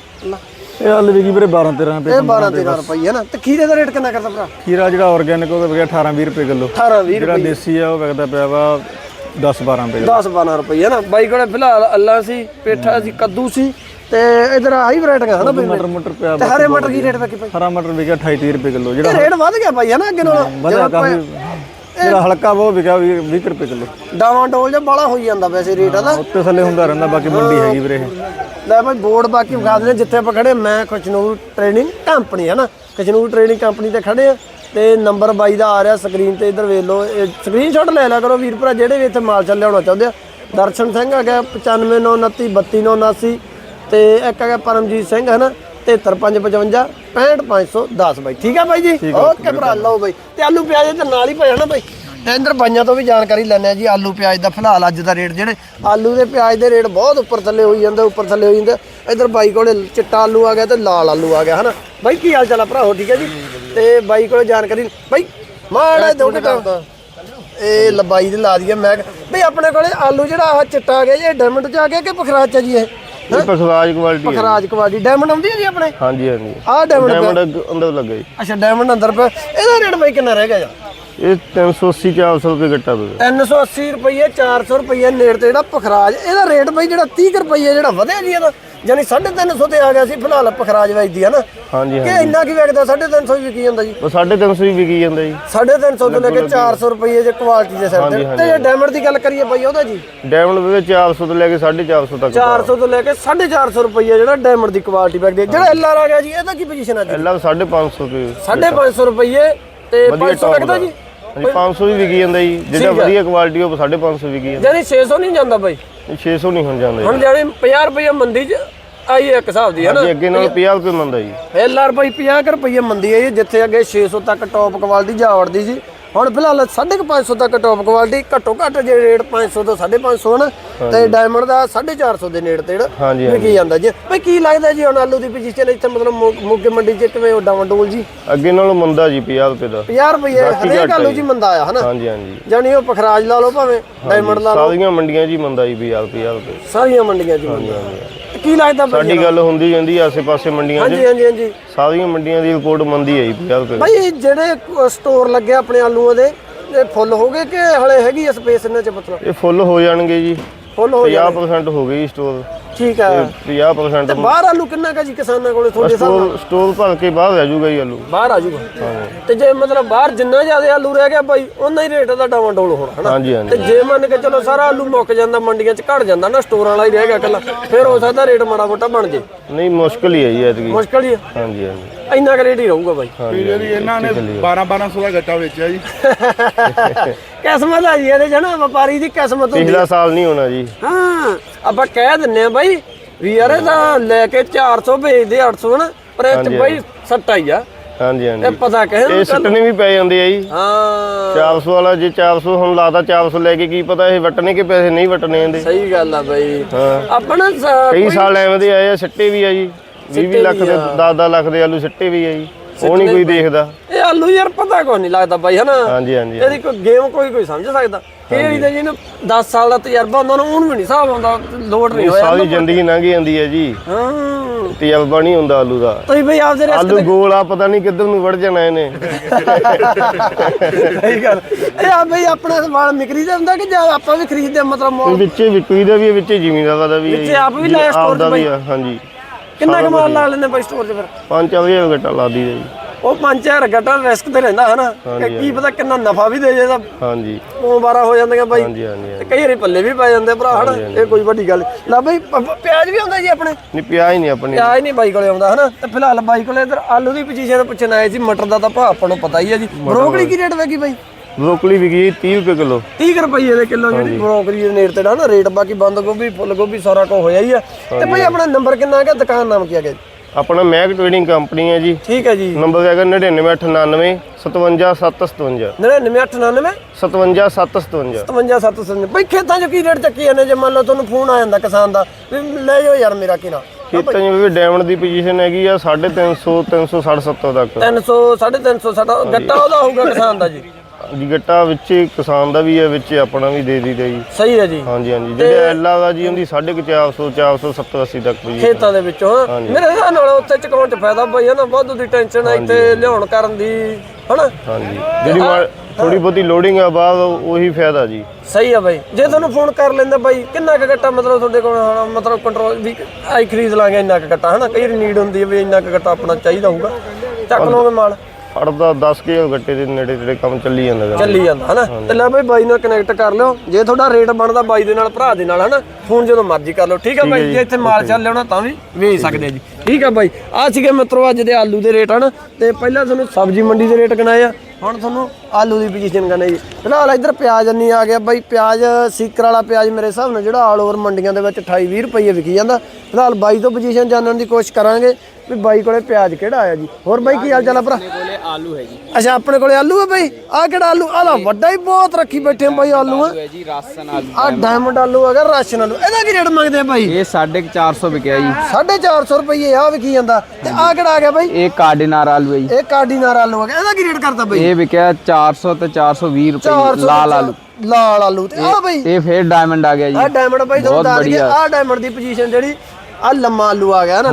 ਇਹ ਹਲ ਵਿਕੀ ਵੀਰੇ 12 13 ਰੁਪਏ ਇਹ 12 13 ਰੁਪਏ ਹੈ ਨਾ। ਤੇ ਖੀਰੇ ਦਾ ਰੇਟ ਕਿੰਨਾ ਕਰਦਾ ਭਰਾ? ਖੀਰਾ ਜਿਹੜਾ ਆਰਗੈਨਿਕ ਉਹ ਵਿਕਿਆ 18 20 ਰੁਪਏ ਕਿਲੋ। 18 20 ਜਿਹੜਾ ਦੇਸੀ ਆ ਉਹ ਵਿਕਦਾ ਪਿਆ ਵਾ 10 12 ਰੁਪਏ 10 12 ਰੁਪਏ ਹੈ ਨਾ? ਬਾਈ ਕੋਲੇ ਫਿਲਹਾਲ ਅੱਲਾ ਸੀ ਪੇਠਾ ਸੀ ਕੱਦੂ ਸੀ ਤੇ ਇਧਰ ਆਹੀ ਵੈਰਾਈਟੀਆਂ ਹਨ ਬਈ ਮਟਰ ਮਟਰ ਪਿਆ ਤੇ ਹਰੇ ਮਟਰ ਕੀ ਰੇਟ ਪੱਕੀ ਭਾਈ ਹਰਾ ਮਟਰ ਵਿਕਿਆ 28 30 ਰੁਪਏ ਕਿਲੋ ਜਿਹੜਾ ਰੇਟ ਵੱਧ ਗਿਆ ਭਾਈ ਹੈ ਨਾ ਅੱਗੇ ਨਾਲੋਂ? ਵਧਿਆ ਕਾਫੀ। ਜਿਹੜਾ ਹਲਕਾ ਉਹ ਵਿਕਿਆ 20 ਰੁਪਏ ਕਿਲੋ। ਡਾਵਾਂ ਡੋਲ ਜਿਹਾ ਬਾਲਾ ਹੋਈ ਜਾਂਦਾ ਵੈਸੇ ਰੇਟ ਦਾ ਉੱਤੇ ਥੱਲੇ ਹੁੰਦਾ ਰਹਿੰਦਾ ਬਾਕੀ ਮੰਡੀ ਹੈਗੀ ਵੀਰੇ ਇਹ। ਲੈ ਭਾਈ ਬੋਰਡ ਬਾਕੀ ਵਿਖਾ ਦਿੰਦੇ ਜਿੱਥੇ ਆਪਾਂ ਖੜੇ ਮੈਂ ਖਚਨੂਰ ਟ੍ਰੇਨਿੰਗ ਕੰਪਨੀ ਹੈ ਨਾ? ਖਚਨੂਰ ਟ੍ਰੇਨਿੰਗ ਕੰਪਨੀ ਤੇ ਖੜੇ ਆ ਤੇ ਨੰਬਰ 22 ਦਾ ਆ ਰਿਹਾ ਸਕਰੀਨ ਤੇ ਇੱਧਰ ਵੇਖ ਲਓ। ਇਹ ਸਕਰੀਨਸ਼ਾਟ ਲੈ ਲਿਆ ਕਰੋ ਵੀਰ ਭਰਾ ਜਿਹੜੇ ਵੀ ਇੱਥੇ ਮਾਲ ਚੱਲ ਲਿਆਉਣਾ ਚਾਹੁੰਦੇ ਆ। ਦਰਸ਼ਨ ਸਿੰਘ ਹੈਗਾ 95929 32279 ਤੇ ਇੱਕ ਹੈਗਾ ਪਰਮਜੀਤ ਸਿੰਘ ਹੈ ਨਾ 73555 65510 ਬਾਈ। ਠੀਕ ਹੈ ਬਾਈ ਜੀ? ਓਕੇ ਭਰਾ ਲਓ ਬਾਈ। ਤੇ ਆਲੂ ਪਿਆਜ਼ ਤੇ ਨਾਲ ਹੀ ਪਿਆ ਨਾ ਬਾਈ? ਇੰਦਰ ਬਾਈਆਂ ਤੋਂ ਵੀ ਜਾਣਕਾਰੀ ਲੈਣੇ ਆ ਜੀ ਆਲੂ ਪਿਆਜ਼ ਦਾ ਫਿਲਹਾਲ ਅੱਜ ਦਾ ਰੇਟ ਜਿਹੜੇ ਆਲੂ ਦੇ ਪਿਆਜ਼ ਦੇ ਰੇਟ ਬਹੁਤ ਉੱਪਰ ਥੱਲੇ ਹੋਈ ਜਾਂਦੇ ਉੱਪਰ ਥੱਲੇ ਹੋਈ ਜਾਂਦੇ। ਇਧਰ ਬਾਈ ਕੋਲੇ ਚਿੱਟਾ ਆਲੂ ਆ ਗਿਆ ਤੇ ਲਾਲ ਆਲੂ ਆ ਗਿਆ ਹਨਾ? ਬਾਈ ਕੀ ਹਾਲ ਚਾਲ ਆ ਭਰਾਓ ਠੀਕ ਹੈ ਜੀ? ਤੇ ਬਾਈ ਕੋਲੇ ਜਾਣਕਾਰੀ ਬਾਈ ਮਾੜਾ ਦੋ ਘਟਾ ਇਹ ਲੰਬਾਈ ਦੇ ਲਾ ਦਈਏ ਮੈਂ ਬਈ ਆਪਣੇ ਕੋਲੇ ਆਲੂ ਜਿਹੜਾ ਆਹ ਚਿੱਟਾ ਆ ਗਿਆ ਜੀ ਇਹ ਡਾਇਮੰਡ ਚ ਆ ਗਿਆ ਕਿ ਪਖਰਾਜ ਚ ਆ ਜੀ ਇਹ? ਪਖਵਾਜ ਕੁਆਲਿਟੀ ਪਖਰਾਜ ਕੁਆਲਿਟੀ ਡਾਇਮੰਡ ਆਉਂਦੀ ਹੈ ਜੀ ਆਪਣੇ? ਹਾਂਜੀ ਹਾਂਜੀ। ਡਾਇਮੰਡ ਡਾਇਮੰਡ ਅੰਦਰ ਲੱਗਾ। ਜੀ ਅੱਛਾ ਡਾਇਮੰਡ ਅੰਦਰ ਪਿਆ। ਇਹਦਾ ਰੇਟ ਬਾਈ ਕਿੰਨਾ ਰਹਿ ਗਿਆ ਜੀ ਇਹ 380 400 ਰੁਪਏ ਗੱਟਾ ਪਵੇ 380 ਰੁਪਏ 400 ਰੁਪਏ ਨੇੜ ਤੇ ਜਿਹੜਾ ਪਖਰਾਜ ਇਹਦਾ ਰੇਟ ਬਈ ਜਿਹੜਾ 30 ਰੁਪਏ ਜਿਹੜਾ ਵਧਿਆ ਜੀ ਇਹਦਾ। ਯਾਨੀ 350 ਤੇ ਆ ਗਿਆ ਸੀ ਫਿਲਹਾਲ ਪਖਰਾਜ ਵੇਚਦੀ ਹੈ ਨਾ ਹਾਂਜੀ ਕਿ ਹਾਂਜੀ। ਇੰਨਾ ਕੀ ਵੇਚਦਾ 350 ਹੀ ਵਿਕੀ ਜਾਂਦਾ ਜੀ। ਉਹ 350 ਵੀ ਵਿਕੀ ਜਾਂਦਾ ਜੀ। 350 ਤੋਂ ਲੈ ਕੇ 400 ਰੁਪਏ ਜੇ ਕੁਆਲਿਟੀ ਦੇ ਸਿਰ ਤੇ। ਤੇ ਜੇ ਡਾਇਮੰਡ ਦੀ ਗੱਲ ਕਰੀਏ ਬਈ ਉਹਦਾ ਜੀ। ਡਾਇਮੰਡ ਦੇ 400 ਤੋਂ ਲੈ ਕੇ 450 ਤੱਕ 400 ਤੋਂ ਲੈ ਕੇ 450 ਰੁਪਏ ਜਿਹੜਾ ਡਾਇਮੰਡ ਦੀ ਕੁਆਲਿਟੀ ਵਿਕਦੀ ਹੈ। ਜਿਹੜਾ ਐਲਆਰ ਆ ਗਿਆ ਜੀ ਇਹਦਾ ਕੀ ਪੋਜੀਸ਼ਨ ਆ ਜੀ? ਐਲਾ 550 ਰੁਪਏ। 550 ਰੁਪਏ ਤੇ ਵਧੀਆ 500 ਟੌਪ ਵਿਕਦਾ ਜੀ। ਹਾਂਜੀ 500 ਵੀ ਵਿਕੀ ਜਾਂਦਾ ਜੀ। ਜਿਹੜਾ ਵਧੀਆ ਕੁਆਲਿਟੀ ਉਹ 550 ਵਿਕੀ ਜਾਂਦਾ। ਯਾਨੀ 600 ਨਹੀਂ ਜਾਂਦਾ ਬਈ। 600 ਨਹੀਂ ਹੁਣ ਜਾਂਦਾ ਹੁਣ ਜਾਨੀ 50 ਰੁਪਏ ਮੰਦੀ ਚ ਆਈ ਇੱਕ ਹਿਸਾਬ ਦੀ ਹੈ ਨਾ? ਜੀ ਅੱਗੇ ਨਾਲ 50 ਰੁਪਏ ਮੰਦਾ ਜੀ। ਐਲਆਰ ਭਾਈ 50 ਕੁ ਰੁਪਏ ਮੰਦੀ ਹੈ ਜੀ, ਜਿੱਥੇ ਅੱਗੇ 600 ਤੱਕ ਟੌਪ ਕੁਆਲਿਟੀ ਜਾ ਵੜਦੀ ਸੀ ਹੁਣ ਫਿਲਹਾਲ 550 ਤੱਕ ਟੌਪ ਕੁਆਲਿਟੀ ਘੱਟੋ ਘੱਟ ਜੇ ਰੇਟ 500 ਤੋਂ 550 ਨਾ ਤੇ ਡਾਇਮੰਡ ਦਾ 450 ਦੇ ਨੇੜੇ ਤੇੜ ਹਾਂਜੀ, ਵਿਕੀ ਜਾਂਦਾ ਜੀ। ਭਾਈ ਕੀ ਲੱਗਦਾ ਜੀ ਹੁਣ ਆਲੂ ਦੀ ਪੋਜੀਸ਼ਨ ਇੱਥੇ ਮਤਲਬ ਮੋਗੇ ਮੰਡੀ 'ਚ ਕਿਵੇਂ ਉੱਡਾ ਵੰਡੋਲ ਜੀ? ਅੱਗੇ ਨਾਲੋਂ ਮੰਦਾ ਜੀ 50 ਰੁਪਏ ਦਾ। 50 ਰੁਪਏ ਹਰੇਕ ਆਲੂ ਜੀ। ਮੰਦਾ ਆਇਆ ਹਨਾ? ਹਾਂਜੀ ਹਾਂਜੀ। ਜਾਨੀ ਉਹ ਪਖਰਾਜ ਲਾ ਲਓ ਭਾਵੇਂ ਡਾਇਮੰਡ ਲਾ ਲਓ। ਸਾਰੀਆਂ ਮੰਡੀਆਂ ਜੀ ਮੰਦਾ ਜੀ 50 50 ਰੁਪਏ। ਸਾਰੀਆਂ ਮੰਡੀਆਂ 'ਚ ਮੰਦਾ। ਕੀ ਲੱਗਦਾ ਭਾਈ ਸਾਡੀ ਗੱਲ ਹੁੰਦੀ ਜਾਂਦੀ ਆਸੇ ਪਾਸੇ ਮੰਡੀਆਂ 'ਚ। ਹਾਂਜੀ ਹਾਂਜੀ। ਹਾਂਜੀ ਸਾਰੀਆਂ ਮੰਡੀਆਂ ਦੀ ਰਿਪੋਰਟ ਮੰਦੀ ਹੈ ਜੀ 50 ਰੁਪਏ ਭਾਈ ਜਿਹੜੇ ਸਟੋਰ ਲੱਗੇ ਆਪਣੇ ਆਲੂਆਂ ਦੇ ਇਹ ਫੁੱਲ ਹੋ ਗਏ ਕਿ ਹਲੇ ਹੈਗੀ ਸਪੇਸ ਇਹਨਾਂ 'ਚ ਮਤਲਬ? ਇਹ ਫੁੱਲ ਹੋ ਜਾਣਗੇ ਜੀ। ਫੁੱਲ ਹੋ 50% ਹੋ ਗਈ ਸਟੋਰ ਠੀਕ ਹੈ 50% ਤੇ ਬਾਹਰ ਆਲੂ ਕਿੰਨਾ ਕਾ ਜੀ ਕਿਸਾਨਾਂ ਕੋਲੇ ਤੁਹਾਡੇ ਹਿਸਾਬ ਨਾਲ? ਸਟੋਰ ਸਟੋਰ ਭਰ ਕੇ ਬਾਹਰ ਰਹਿ ਜਾਊਗਾ ਜੀ ਆਲੂ। ਬਾਹਰ ਆ ਜਾਊਗਾ ਤੇ ਜੇ ਮਤਲਬ ਬਾਹਰ ਜਿੰਨਾ ਜ਼ਿਆਦਾ ਆਲੂ ਰਹਿ ਗਿਆ ਭਾਈ ਉਹਨਾਂ ਹੀ ਰੇਟ ਦਾ ਡਾਵਾਂ ਡੋਲ ਹੋਣਾ ਹਨਾ? ਹਾਂਜੀ ਤੇ ਹਾਂਜੀ ਜੇ ਮੰਨ ਕੇ ਚਲੋ ਸਾਰਾ ਆਲੂ ਮੁੱਕ ਜਾਂਦਾ ਮੰਡੀਆਂ 'ਚ ਘਟ ਜਾਂਦਾ ਨਾ ਸਟੋਰਾਂ ਵਾਲਾ ਹੀ ਰਹਿ ਗਿਆ ਇਕੱਲਾ ਫਿਰ ਹੋ ਸਕਦਾ ਰੇਟ ਮਾੜਾ ਮੋਟਾ ਬਣ ਜੇ। ਨਹੀਂ ਮੁਸ਼ਕਲ ਹੀ ਹੈ ਜੀ ਐਤਕੀ। ਮੁਸ਼ਕਲ ਹੀ ਹੈ ਹਾਂਜੀ ਹਾਂਜੀ। ਇੰਨਾ ਕੁ ਰੇਟ ਹੀ ਰਹੂਗਾ ਬਾਈ। ਪਿਛਲੇ ਦੀ ਇਹਨਾਂ ਨੇ 12 1200 ਦਾ ਗੱਟਾ ਵੇਚਿਆ ਜੀ। ਕਿਸਮਤ ਆ ਜੀ ਇਹਦੇ ਜਣਾ ਵਪਾਰੀ ਦੀ ਕਿਸਮਤ ਹੁੰਦੀ ਪਿਛਲਾ ਸਾਲ ਨਹੀਂ ਹੋਣਾ ਜੀ। ਹਾਂ ਆਪਾਂ ਕਹਿ ਦਿੰਨੇ ਆ ਬਾਈ ਵੀ ਯਾਰ ਇਹ ਤਾਂ ਲੈ ਕੇ 400 ਵੇਚਦੇ 800 ਨਾ ਪਰ ਇਹ ਚ ਬਾਈ ਸੱਟਾ ਹੀ ਆ। ਹਾਂਜੀ ਇਹ ਹਾਂਜੀ ਪਤਾ ਕਹੇ ਇਹ ਸੱਟਣੇ ਵੀ ਪੈ ਜਾਂਦੇ ਆ ਜੀ। ਹਾਂ। 400 ਵਾਲਾ ਜੇ 400 ਹੁਣ ਲਾਦਾ 400 ਲੈ ਕੇ ਕੀ ਪਤਾ ਇਹ ਵਟਣੇ ਕਿ ਪੈਸੇ ਨਹੀਂ ਵਟਣੇ ਇਹਦੇ। ਸਹੀ ਗੱਲ ਆ ਬਾਈ। ਹਾਂ। ਆਪਣਾ ਕਈ ਸਾਲ ਐਵੇਂ ਦੇ ਆਏ ਆ ਸਿੱਟੇ ਵੀ ਆ ਜੀ। 20 20 ਲੱਖ ਦੇ 10 10 ਲੱਖ ਦੇ ਆਲੂ ਸਿੱਟੇ ਵੀ ਆ ਜੀ। ਉਹ ਨਹੀਂ ਕੋਈ ਦੇਖਦਾ। ਇਹ ਆਲੂ ਯਾਰ ਪਤਾ ਕੋਈ ਨਹੀਂ ਲੱਗਦਾ ਬਾਈ ਹਨਾ? ਹਾਂਜੀ ਹਾਂਜੀ ਇਹਦੀ ਕੋਈ ਗੇਮ ਕੋਈ ਕੋਈ ਸਮਝ ਸਕਦਾ। ਇਹ ਵੀ ਤਾਂ ਜਿਹਨੂੰ 10 ਸਾਲ ਦਾ ਤਜਰਬਾ ਹੁੰਦਾ ਉਹਨੂੰ ਉਹਨੂੰ ਵੀ ਨਹੀਂ ਹਿਸਾਬ ਆਉਂਦਾ ਲੋਡ ਨਹੀਂ ਹੋਇਆ ਸਾਰੀ ਜ਼ਿੰਦਗੀ ਲੰਘ ਜਾਂਦੀ ਹੈ ਜੀ। ਹਾਂ। ਤਜਰਬਾ ਨਹੀਂ ਹੁੰਦਾ ਆਲੂ ਦਾ। ਤੁਸੀਂ ਬਈ ਆਪਦੇ ਰਿਸਕ ਆਲੂ ਗੋਲ ਆ ਪਤਾ ਨਹੀਂ ਕਿੱਧਰ ਨੂੰ ਵੜ ਜਾਣਾ ਇਹਨੇ। ਸਹੀ ਗੱਲ। ਇਹ ਆ ਬਈ ਆਪਣਾ ਸਮਾਨ ਮਿਕਰੀ ਦਾ ਹੁੰਦਾ ਕਿ ਜਾਂ ਆਪਾਂ ਵੀ ਖਰੀਦਦੇ ਮਤਲਬ ਵਿੱਚੇ ਵਿਕਰੀ ਦਾ ਵੀ ਹੈ ਵਿੱਚੇ ਜ਼ਿਮੀਂਦਾਰਾਂ ਦਾ ਵੀ ਹੈ ਵਿੱਚੇ ਆਪ ਵੀ ਲਾਇਆ ਚ ਵੀ ਆ ਹਾਂਜੀ। ਕਿੰਨਾ ਕਮਾਲ ਲਾ ਲੈਂਦੇ ਬਾਈ ਸਟੋਰ 'ਚ ਫਿਰ? ਪੰਜ ਚਾਰ ਹਜ਼ਾਰ ਗੱਟਾ ਲਾ ਦੀ ਜੀ। ਉਹ 5000 ਗੱਟਾ ਰਿਸਕ ਤੇ ਰਹਿੰਦਾ ਹਨਾ? ਕਿ ਕੀ ਪਤਾ ਕਿੰਨਾ ਨਫਾ ਵੀ ਦੇ ਜੇ ਤਾਂ ਹਾਂਜੀ। ਉਹ ਬਾਰਾ ਹੋ ਜਾਂਦੀਆਂ ਬਾਈ। ਹਾਂਜੀ ਹਾਂਜੀ ਤੇ। ਕਈ ਵਾਰੀ ਪੱਲੇ ਵੀ ਪੈ ਜਾਂਦੇ ਭਰਾ ਹਨਾ? ਇਹ ਕੋਈ ਵੱਡੀ ਗੱਲ। ਲੈ ਬਾਈ ਪਿਆਜ਼ ਵੀ ਹੁੰਦਾ ਜੀ ਆਪਣੇ? ਨਹੀਂ ਪਿਆ ਹੀ ਨਹੀਂ ਆਪਣੀ। ਪਿਆਜ਼ ਨਹੀਂ ਬਾਈ ਕੋਲੇ ਆਉਂਦਾ ਹਨਾ? ਤੇ ਫਿਲਹਾਲ ਬਾਈ ਕੋਲੇ ਇਧਰ ਆਲੂ ਦੀ ਪੋਜੀਸ਼ਨ ਪੁੱਛਣ ਆਏ ਸੀ ਮਟਰ ਦਾ ਤਾਂ ਭਾਅ ਆਪਾਂ ਨੂੰ ਪਤਾ ਹੀ ਹੈ ਜੀ। ਬਰੋਕਲੀ ਕੀ ਰੇਟ ਵੇਗੀ ਬਾਈ? ਬਰੋਕਲੀ ਵਿਕੀ 30 ਰੁਪਏ ਕਿਲੋ। 30 ਰੁਪਏ ਦੇ ਕਿਲੋ ਜਿਹੜੀ ਬਰੋਕਲੀ ਦੇ ਨੇੜ ਤੇ ਨਾ ਰੇਟ ਬਾਕੀ ਬੰਦ ਗੋਭੀ ਫੁੱਲ ਗੋਭੀ ਸਾਰਾ ਕੁਝ ਹੋਇਆ ਹੀ ਆ। ਤੇ ਭਾਈ ਆਪਣਾ ਨੰਬਰ ਕਿੰਨਾ ਹੈਗਾ ਦੁਕਾਨ ਨਾਮ ਕੀ ਹੈਗਾ? ਆਪਣਾ ਮੈਕ ਟ੍ਰੇਡਿੰਗ ਕੰਪਨੀ ਹੈ ਜੀ। ਠੀਕ ਹੈ ਜੀ। ਨੰਬਰ ਹੈਗਾ 9998 57757 9998 57757 57757 ਬਈ ਖੇਤਾਂ 'ਚ ਕੀ ਰੇਟ ਚੱਕੀ ਜਾਂਦੇ ਜੇ ਮੰਨ ਲਓ ਤੁਹਾਨੂੰ ਫੋਨ ਆ ਜਾਂਦਾ ਕਿਸਾਨ ਦਾ ਵੀ ਲੈ ਜਾਓ ਯਾਰ ਮੇਰਾ ਕਿਨਾ। ਖੇਤਾਂ 'ਚ ਵੀ ਡਾਇਮੰਡ ਦੀ ਪੋਜੀਸ਼ਨ ਹੈਗੀ ਆ 350 360 70 ਤੱਕ। 300 350 ਸਾਡਾ ਗੱਟਾ ਉਹਦਾ ਹੋਊਗਾ ਕਿਸਾਨ ਦਾ ਜੀ। ਜੀ ਗੱਟਾ ਵਿੱਚ ਕਿਸਾਨ ਦਾ ਵੀ ਹੈ ਵਿੱਚ ਆਪਣਾ ਵੀ ਦੇ ਦੀਦਾ ਜੀ। ਸਹੀ ਹੈ ਜੀ। ਹਾਂਜੀ ਹਾਂਜੀ। ਜਿਹੜੇ ਐਲਾ ਦਾ ਜੀ ਉਹਦੀ 450 470 80 ਤੱਕ ਪਈ ਖੇਤਾਂ ਦੇ ਵਿੱਚੋਂ ਹਾਂ। ਮੇਰੇ ਹਿਸਾਬ ਨਾਲ ਉੱਥੇ ਚਕਾਉਣ 'ਚ ਫਾਇਦਾ ਬਈ ਹੈ ਨਾ ਵਾਧੂ ਦੀ ਟੈਨਸ਼ਨ ਹੈ ਇੱਥੇ ਲਿਆਉਣ ਕਰਨ ਦੀ ਹਨਾ? ਹਾਂਜੀ। ਜਿਹੜੀ ਥੋੜੀ ਬਹੁਤੀ ਲੋਡਿੰਗ ਆ ਬਾਅਦ ਉਹੀ ਫਾਇਦਾ ਜੀ। ਸਹੀ ਆ ਬਾਈ। ਜੇ ਤੁਹਾਨੂੰ ਫੋਨ ਕਰ ਲੈਂਦਾ ਬਾਈ ਕਿੰਨਾ ਕੁ ਗੱਟਾ ਮਤਲਬ ਤੁਹਾਡੇ ਕੋਲ ਹੁਣ ਮਤਲਬ ਕੰਟਰੋਲ ਵੀ ਆਈ ਖਰੀਦ ਲਾਂਗੇ ਇੰਨਾ ਕੁ ਗੱਟਾ ਹਨਾ? ਕਈ ਨੀਡ ਹੁੰਦੀ ਹੈ ਵੀ ਇੰਨਾ ਕੁ ਗੱਟਾ ਆਪਣਾ ਚਾਹੀਦਾ ਹੋਊਗਾ। ਚੱਕ ਲਓਗੇ ਮਾਲ ਫੜਦਾ 10 ਕੇ ਗੱਟੇ ਦੇ ਨੇੜੇ ਤੇੜੇ ਕੰਮ ਚੱਲੀ ਜਾਂਦਾ ਗਾ। ਚੱਲੀ ਜਾਂਦਾ ਹਨਾ? ਤੇ ਲੈ ਬਾਈ ਬਾਈ ਨਾਲ ਕਨੈਕਟ ਕਰ ਲਿਓ। ਜੇ ਤੁਹਾਡਾ ਰੇਟ ਬਣਦਾ ਬਾਈ ਦੇ ਨਾਲ ਭਰਾ ਦੇ ਨਾਲ ਹਨਾ? ਫੋਨ ਜਦੋਂ ਮਰਜ਼ੀ ਕਰ ਲਓ ਠੀਕ ਆ ਬਾਈ? ਜੇ। ਇੱਥੇ ਮਾਲ ਚੱਲ ਲਿਆਉਣਾ ਤਾਂ ਵੀ ਵੇਚ ਸਕਦੇ ਆ ਜੀ। ਠੀਕ ਆ ਬਾਈ? ਆ ਸੀਗੇ ਮਿੱਤਰੋ ਅੱਜ ਦੇ ਆਲੂ ਦੇ ਰੇਟ ਹਨ? ਤੇ ਪਹਿਲਾਂ ਤੁਹਾਨੂੰ ਸਬਜ਼ੀ ਮੰਡੀ ਦੇ ਰੇਟ ਗਣਾਏ ਆ। ਹੁਣ ਤੁਹਾਨੂੰ ਆਲੂ ਦੀ ਪੋਜੀਸ਼ਨ ਗਣਾਈ ਜੀ। ਫਿਲਹਾਲ ਇੱਧਰ ਪਿਆਜ਼ ਨਹੀਂ ਆ ਗਿਆ ਬਾਈ। ਪਿਆਜ਼ ਸੀਕਰ ਵਾਲਾ ਪਿਆਜ਼ ਮੇਰੇ ਹਿਸਾਬ ਨਾਲ ਜਿਹੜਾ ਆਲ ਓਵਰ ਮੰਡੀਆਂ ਦੇ ਵਿੱਚ 28 20 ਰੁਪਏ ਵਿਕੀ ਜਾਂਦਾ। ਫਿਲਹਾਲ ਬਾਈ ਤੋਂ ਪੋਜੀਸ਼ਨ ਜਾਣਨ ਦੀ ਕੋਸ਼ਿਸ਼ ਕਰਾਂਗੇ। ਵੀ ਬਾਈ ਕੋਲੇ ਪਿਆਜ਼ ਕਿਹੜਾ ਆਇਆ ਜੀ? ਹੋਰ ਬਾਈ ਕੀ ਹਾਲ ਚਾਲ ਆ ਭਰਾ? ਕੋਲੇ ਆਲੂ ਹੈ ਜੀ। ਅੱਛਾ ਆਪਣੇ ਕੋਲੇ ਆਲੂ ਆ ਬਾਈ? ਆ ਕਿਹੜਾ ਆਲੂ? ਆ ਲਾ ਵੱਡਾ ਹੀ ਬਹੁਤ ਰੱਖੀ ਬੈਠੇ ਆ ਬਾਈ ਆਲੂ ਆ। ਹੈ ਜੀ ਰਾਸਨ ਆਲੂ। ਆ ਡਾਇਮੰਡ ਆਲੂ ਹੈਗਾ ਰਾਸ਼ਨ ਆਲੂ। ਇਹਦਾ ਕੀ ਰੇਟ ਮੰਗਦੇ ਆ ਬਾਈ? ਇਹ 450 ਵਿਕਿਆ ਜੀ। 450 ਰੁਪਏ ਆ ਵਿਕੀ ਜਾਂਦਾ। ਤੇ ਆ ਕਿਹੜਾ ਆ ਗਿਆ ਬਾਈ? ਇਹ ਕਾਰਡੀਨਾਰ ਆਲੂ ਹੈ ਜੀ। ਇਹ ਕਾਰਡੀਨਾਰ ਆਲੂ ਹੈਗਾ। ਇਹਦਾ ਕੀ ਰੇਟ ਕਰਦਾ ਬਾਈ? ਇਹ ਵਿਕਿਆ 400 ਤੇ 420 ਰੁਪਏ 400 ਜੀ, ਲਾਲ ਆਲੂ। ਲਾਲ ਆਲੂ ਤੇ। ਆ ਬਾਈ। ਇਹ ਫੇਰ ਡਾਇਮੰਡ ਆ ਗਿਆ ਆ ਜੀ ਡਾਇਮੰਡ ਬਾਈ ਤੁਹਾਨੂੰ ਦੱਸ। ਆ ਡਾਇਮੰਡ ਦੀ ਪੋਜੀਸ਼ਨ ਜਿਹੜੀ ਆ ਲੰਮਾ ਆਲੂ ਆ ਗਿਆ ਨਾ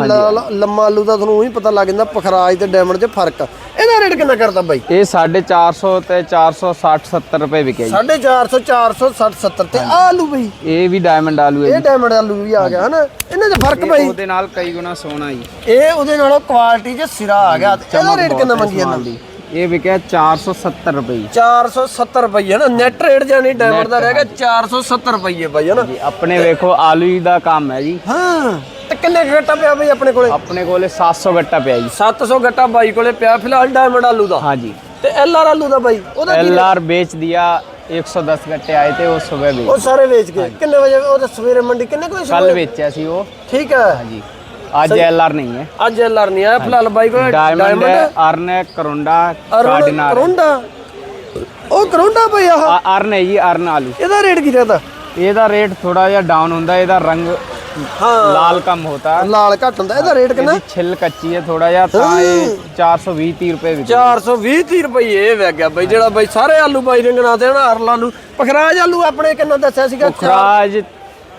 ਲੰਮਾ ਆਲੂ ਦਾ ਤੁਹਾਨੂੰ ਉਹੀ ਪਤਾ ਲੱਗ ਜਾਂਦਾ ਪਖਰਾਜ ਤੇ ਡਾਇਮੰਡ 'ਚ ਫ਼ਰਕ। ਇਹਦਾ ਰੇਟ ਕਿੰਨਾ ਕਰਦਾ ਬਾਈ? ਇਹ 450 ਤੇ 460 70 ਰੁਪਏ ਵਿਕਿਆ ਜੀ। 450 460 70 ਤੇ ਆ ਆਲੂ ਬਈ। ਇਹ ਵੀ ਡਾਇਮੰਡ ਆਲੂ ਹੈ ਇਹ ਡਾਇਮੰਡ ਆਲੂ ਵੀ ਆ ਗਿਆ ਹਨਾ? ਇਹਨਾਂ 'ਚ ਫ਼ਰਕ ਬਈ? ਉਹਦੇ ਨਾਲ ਕਈ ਗੁਣਾ ਸੋਨਾ ਜੀ। ਇਹ ਉਹਦੇ ਨਾਲੋਂ ਕੁਆਲਿਟੀ 'ਚ ਸਿਰਾ ਆ ਗਿਆ। ਇਹਦਾ ਰੇਟ ਕਿੰਨਾ ਮੰਗੀ ਜਾਂਦਾ? ਇਹ ਵਿਕਿਆ 470 ਰੁਪਏ। 470 ਰੁਪਏ ਨਾ ਨੈਟ ਰੇਟ ਜਾਨੀ ਡਾਇਮੰਡ ਦਾ ਰਹਿ ਗਿਆ 470 ਰੁਪਏ ਬਾਈ ਹਨਾ ਜੀ ਆਪਣੇ ਵੇਖੋ ਆਲੂ ਦਾ ਕੰਮ ਹੈ ਜੀ। ਹਾਂ ਤੇ ਕਿੰਨੇ ਗੱਟਾ ਪਿਆ ਬਈ ਆਪਣੇ ਕੋਲੇ? ਆਪਣੇ ਕੋਲੇ 700 ਗੱਟਾ ਪਿਆ ਜੀ। 700 ਗੱਟਾ ਬਾਈ ਕੋਲੇ ਪਿਆ ਫਿਲਹਾਲ ਡਾਇਮੰਡ ਆਲੂ ਦਾ। ਹਾਂ ਜੀ ਤੇ ਐਲ ਆਰ ਆਲੂ ਦਾ ਬਾਈ ਉਹਦਾ ਐਲ ਆਰ ਵੇਚ ਦਿਆ 110 ਗੱਟੇ ਆਏ ਤੇ ਉਹ ਸਵੇਰ ਵੇਚ ਗਏ ਕਿੰਨੇ ਵਜੇ ਉਹ ਸਵੇਰੇ ਮੰਡੀ ਕਿੰਨੇ ਕੋਈ ਕੱਲ ਵੇਚਿਆ ਸੀ ਉਹ। ਠੀਕ ਹੈ। ਹਾਂ ਜੀ आज एल आर नहीं है ਅੱਜ ਐਲ ਆਰ ਨਹੀਂ ਆਇਆ ਫਿਲਹਾਲ ਬਾਈ ਕੋਲੇ डायमंड है अर्न है करोंडा कार्डिनार ਕਰੋਂਡਾ ਉਹ ਕਰੋਂਡਾ ਬਈ ਆਹ अर्न है जी अर्न आलू ਇਹਦਾ ਰੇਟ ਕੀ ਰਹਿੰਦਾ ਇਹਦਾ ਰੇਟ ਥੋੜਾ ਜਿਹਾ ਡਾਊਨ ਹੁੰਦਾ ਇਹਦਾ ਰੰਗ ਹਾਂ ਲਾਲ ਕਮ ਹੋਤਾ ਲਾਲ ਘੱਟ ਹੁੰਦਾ ਇਹਦਾ ਰੇਟ ਕਿੰਨਾ ਇਹਦੀ ਛਿੱਲ ਕੱਚੀ ਹੈ ਥੋੜਾ ਜਿਹਾ ਤਾਂ ਇਹ 420 30 ਰੁਪਏ ਵਿੱਚ 420 30 ਰੁਪਏ ਇਹ ਵਗ ਗਿਆ ਬਈ ਜਿਹੜਾ ਬਈ ਸਾਰੇ ਆਲੂ ਬਾਈ ਨੇ ਗਣਾ ਦੇਣਾ ਅਰਲ ਆਲੂ ਪਖਰਾਜ ਆਲੂ ਆਪਣੇ ਕਿੰਨਾ ਦੱਸਿਆ ਸੀਗਾ ਖਰਾਜ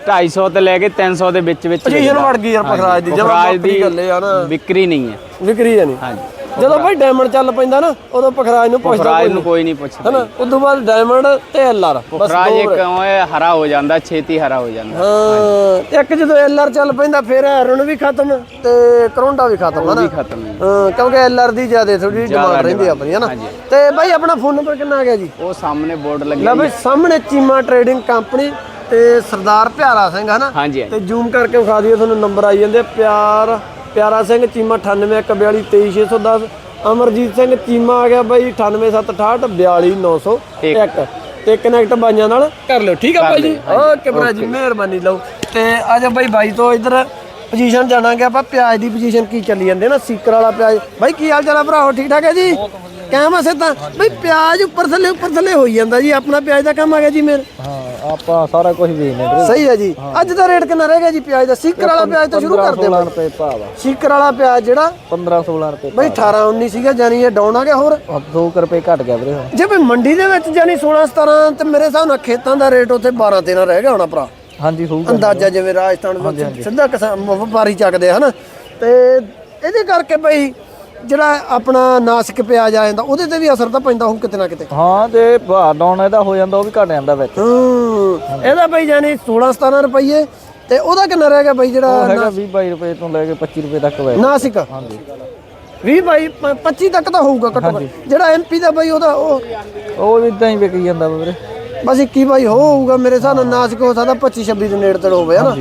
250 ਤੋਂ ਲੈ ਕੇ 300 ਦੇ ਵਿੱਚ ਵਿੱਚ ਪੋਜੀਸ਼ਨ ਵੜ ਗਈ ਯਾਰ ਪਖਰਾਜ ਦੀ ਖਰਾਜ ਦੀ ਗੱਲ ਨਾ ਵਿਕਰੀ ਨਹੀਂ ਹੈ। ਵਿਕਰੀ ਹੈ ਨਹੀਂ। ਹਾਂਜੀ ਜਦੋਂ ਬਾਈ ਡਾਇਮੰਡ ਚੱਲ ਪੈਂਦਾ ਨਾ ਉਦੋਂ ਪਖਰਾਜ ਨੂੰ ਪੁੱਛਦਾ ਖਰਾਜ ਕੋਈ ਨੂੰ ਕੋਈ ਨਹੀਂ ਪੁੱਛਦਾ। ਹਨਾ? ਉਦੋਂ ਬਾਅਦ ਡਾਇਮੰਡ ਤੇ ਐਲਆਰ ਬਸ ਖਰਾਜ ਦੋ ਇੱਕ ਹੈ ਹਰਾ ਹੋ ਜਾਂਦਾ ਛੇਤੀ ਹਰਾ ਹੋ ਜਾਂਦਾ। ਹਾਂ ਇੱਕ ਜਦੋਂ ਐਲਆਰ ਚੱਲ ਪੈਂਦਾ ਫਿਰ ਐਰਨ ਵੀ ਖਤਮ ਤੇ ਕਰੋਂਡਾ ਵੀ ਖਤਮ ਹਨਾ ਵੀ ਖਤਮ ਹੈ। ਕਿਉਂਕਿ ਐਲਆਰ ਦੀ ਜ਼ਿਆਦਾ ਥੋੜੀ ਡਿਮਾਂਡ ਰਹਿੰਦੀ ਆਪਣੀ ਹਨਾ। ਤੇ ਬਾਈ ਆਪਣਾ ਫੋਨ ਨੰਬਰ ਕਿੰਨਾ ਆ ਗਿਆ ਜੀ? ਉਹ ਸਾਹਮਣੇ ਬੋਰਡ ਲੱਗਿਆ ਲੈ ਬਈ ਸਾਹਮਣੇ ਚੀਮਾ ਟਰੇਡਿੰਗ ਕੰਪਨੀ ਤੇ ਸਰਦਾਰ ਪਿਆਰਾ ਸਿੰਘ ਹਨਾ? ਹਾਂਜੀ ਤੇ ਜ਼ੂਮ ਕਰਕੇ ਵਿਖਾ ਦਈਏ ਤੁਹਾਨੂੰ ਨੰਬਰ ਆਈ ਜਾਂਦੇ ਆ। ਪਿਆਰ ਪਿਆਰਾ ਸਿੰਘ ਚੀਮਾ 9814232610 ਅਮਰਜੀਤ ਸਿੰਘ ਚੀਮਾ ਆ ਗਿਆ ਬਾਈ 9876842901 ਤੇ ਕਨੈਕਟ ਬਾਈਆਂ ਨਾਲ ਕਰ ਲਿਓ ਠੀਕ ਆ ਬਾਈ ਜੀ? ਓਕੇ ਭਰਾ ਜੀ ਮਿਹਰਬਾਨੀ ਲਓ। ਤੇ ਆ ਜਾ ਬਾਈ ਬਾਈ ਤੋਂ ਇੱਧਰ ਪੋਜੀਸ਼ਨ ਜਾਣਾਂਗੇ ਆਪਾਂ। ਪਿਆਜ਼ ਦੀ ਪੋਜੀਸ਼ਨ ਕੀ ਚੱਲੀ ਜਾਂਦੇ ਨਾ? ਸੀਕਰ ਵਾਲਾ ਪਿਆਜ਼। ਬਾਈ ਕੀ ਹਾਲ ਚਾਲ ਆ ਭਰਾਓ ਠੀਕ ਠਾਕ ਹੈ ਜੀ? ਕਹਿ ਸੇ ਤਾਂ ਬਈ ਪਿਆਜ਼ ਉੱਪਰ ਥੱਲੇ ਉੱਪਰ ਥੱਲੇ ਹੋਈ ਜਾਂਦਾ ਜੀ। ਆਪਣਾ ਪਿਆਜ਼ ਦਾ ਕੰਮ ਆ ਗਿਆ ਜੀ ਮੇਰੇ ਹਾਂ ਆਪਾਂ ਸਾਰਾ ਕੁਝ ਵੇਚਨੇ ਵੀਰੇ ਸਹੀ ਹੈ ਜੀ। ਅੱਜ ਦਾ ਰੇਟ ਕਿੰਨਾ ਰਹਿ ਗਿਆ ਜੀ ਪਿਆਜ਼ ਦਾ? ਸੀਕਰ ਵਾਲਾ ਪਿਆਜ਼ ਤਾਂ ਸ਼ੁਰੂ ਕਰਦੇ ਹਾਂ ਰੁਪਏ ਭਾਅ ਵਾ। ਸੀਕਰ ਵਾਲਾ ਪਿਆਜ਼ ਜਿਹੜਾ? 15 16 ਰੁਪਏ ਬਈ 18 19 ਸੀਗਾ ਜਾਨੀ ਇਹ ਡਾਊਨ ਆ ਗਿਆ ਹੋਰ। 2 ਰੁਪਏ ਘਟ ਗਿਆ ਵੀਰੇ ਜੇ ਬਈ ਮੰਡੀ ਦੇ ਵਿੱਚ ਜਾਨੀ 16 17 ਤੇ ਮੇਰੇ ਹਿਸਾਬ ਨਾਲ ਖੇਤਾਂ ਦਾ ਰੇਟ ਉੱਥੇ 12 13 ਰਹਿ ਗਿਆ ਹੋਣਾ ਭਰਾ। ਹਾਂਜੀ ਹੋਊਗਾ। ਅੰਦਾਜ਼ਾ ਜਿਵੇਂ ਰਾਜਸਥਾਨ ਵਿੱਚ ਸਿੱਧਾ ਕਿਸਾਨ ਵਪਾਰੀ ਚੱਕਦੇ ਹਨਾ? ਤੇ ਇਹਦੇ ਕਰਕੇ ਬਈ ਜਿਹੜਾ ਆਪਣਾ ਨਾਸਿਕ ਪਿਆਜ਼ ਆ ਜਾਂਦਾ ਉਹਦੇ ਤੇ ਵੀ ਅਸਰ ਤਾਂ ਪੈਂਦਾ ਹੋਊ ਕਿਤੇ ਨਾ ਕਿਤੇ। ਹਾਂ ਤੇ ਭਾਅ ਡਾਊਨ ਇਹਦਾ ਹੋ ਜਾਂਦਾ ਉਹ ਵੀ ਘਟ ਜਾਂਦਾ ਵਿੱਚ। ਹੂੰ ਇਹਦਾ ਬਈ ਜਾਨੀ 16 17 ਰੁਪਏ ਤੇ ਉਹਦਾ ਕਿੰਨਾ ਰਹਿ ਗਿਆ ਬਈ ਜਿਹੜਾ ਹੈਗਾ 20 22 ਰੁਪਏ ਤੋਂ ਲੈ ਕੇ 25 ਰੁਪਏ ਤੱਕ ਵੇ ਨਾਸਿਕ। ਹਾਂਜੀ। 20 ਬਾਈ ਪ- 25 ਤੱਕ ਤਾਂ ਹੋਊਗਾ ਘੱਟੋ ਘੱਟ। ਜਿਹੜਾ ਐਮਪੀ ਦਾ ਬਈ ਉਹਦਾ ਉਹ ਉਹ ਵੀ ਇਦਾਂ ਹੀ ਵਿਕੀ ਜਾਂਦਾ ਵੀਰੇ। ਬਸ 21 ਬਾਈ ਹੋਊਗਾ ਮੇਰੇ ਹਿਸਾਬ ਨਾਲ ਨਾਸਿਕ ਹੋ ਸਕਦਾ 25 26 ਦੇ ਨੇੜੇ ਤੇੜੇ ਹੋਵੇ ਹਨਾ?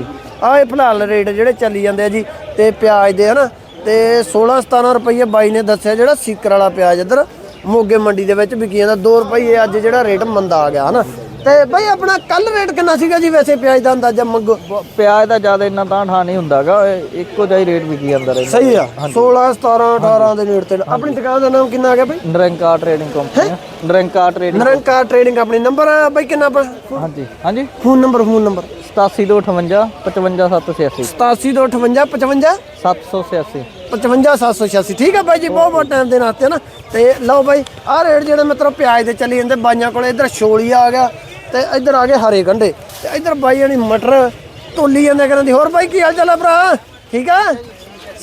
ਆ ਇਹ ਫਿਲਹਾਲ ਰੇਟ ਜਿਹੜੇ ਚੱਲੀ ਜਾਂਦੇ ਆ ਜੀ ਤੇ ਪਿਆਜ਼ ਦੇ ਹਨਾ? ਤੇ 16 17 ਰੁਪਏ ਬਾਈ ਨੇ ਦੱਸਿਆ ਜਿਹੜਾ ਸੀਕਰ ਵਾਲਾ ਪਿਆਜ਼ ਇੱਧਰ ਮੋਗੇ ਮੰਡੀ ਦੇ ਵਿੱਚ ਵਿਕੀ ਜਾਂਦਾ। 2 ਰੁਪਏ ਅੱਜ ਜਿਹੜਾ ਰੇਟ ਮੰਦਾ ਆ ਗਿਆ ਹਨਾ? ਤੇ ਬਾਈ ਆਪਣਾ ਕੱਲ ਰੇਟ ਕਿੰਨਾ ਸੀਗਾ ਜੀ ਵੈਸੇ ਪਿਆਜ਼ ਦਾ ਅੰਦਾਜ਼ਾ ਮੰਗੋ ਪਿਆਜ਼ ਦਾ ਜ਼ਿਆਦਾ ਇੰਨਾ ਤਾਂ ਠਾ ਨਹੀਂ ਹੁੰਦਾਗਾ ਇੱਕੋ ਜਿਹਾ ਹੀ ਰੇਟ ਵਿਕੀ ਜਾਂਦਾ ਰਹਿੰਦਾ। ਸਹੀ ਆ। 16 17 18 ਦੇ ਨੇੜੇ ਤੇੜੇ। ਆਪਣੀ ਦੁਕਾਨ ਦਾ ਨਾਮ ਕਿੰਨਾ ਆ ਗਿਆ ਬਾਈ? Naranka trading company Naranka trading Naranka trading ਆਪਣੀ ਨੰਬਰ ਬਾਈ ਕਿੰਨਾ ਆਪਣਾ? ਹਾਂਜੀ। ਹਾਂਜੀ। Phone number phone number. 8758 55786 8758 55 786 55786 ਠੀਕ ਹੈ ਬਾਈ ਜੀ, ਬਹੁਤ ਬਹੁਤ ਟਾਈਮ ਦੇ ਨਾਤੇ ਨਾ। ਤੇ ਲਓ ਬਾਈ, ਆਹ ਰੇਟ ਜਿਹੜੇ ਮਿੱਤਰੋ, ਪਿਆਜ਼ ਦੇ ਚੱਲੀ ਜਾਂਦੇ, ਬਾਈਆਂ ਕੋਲੇ। ਇੱਧਰ ਛੋਲੀਆ ਆ ਗਿਆ, ਤੇ ਇੱਧਰ ਆ ਗਏ ਹਰੇ ਗੰਢੇ। ਤੇ ਇੱਧਰ ਬਾਈ ਜਾਨੀ ਮਟਰ ਤੋਲੀ ਜਾਂਦੇ ਕਰਨ ਦੀ। ਹੋਰ ਬਾਈ, ਕੀ ਹਾਲ ਚਾਲ ਆ ਭਰਾ? ਠੀਕ ਆ?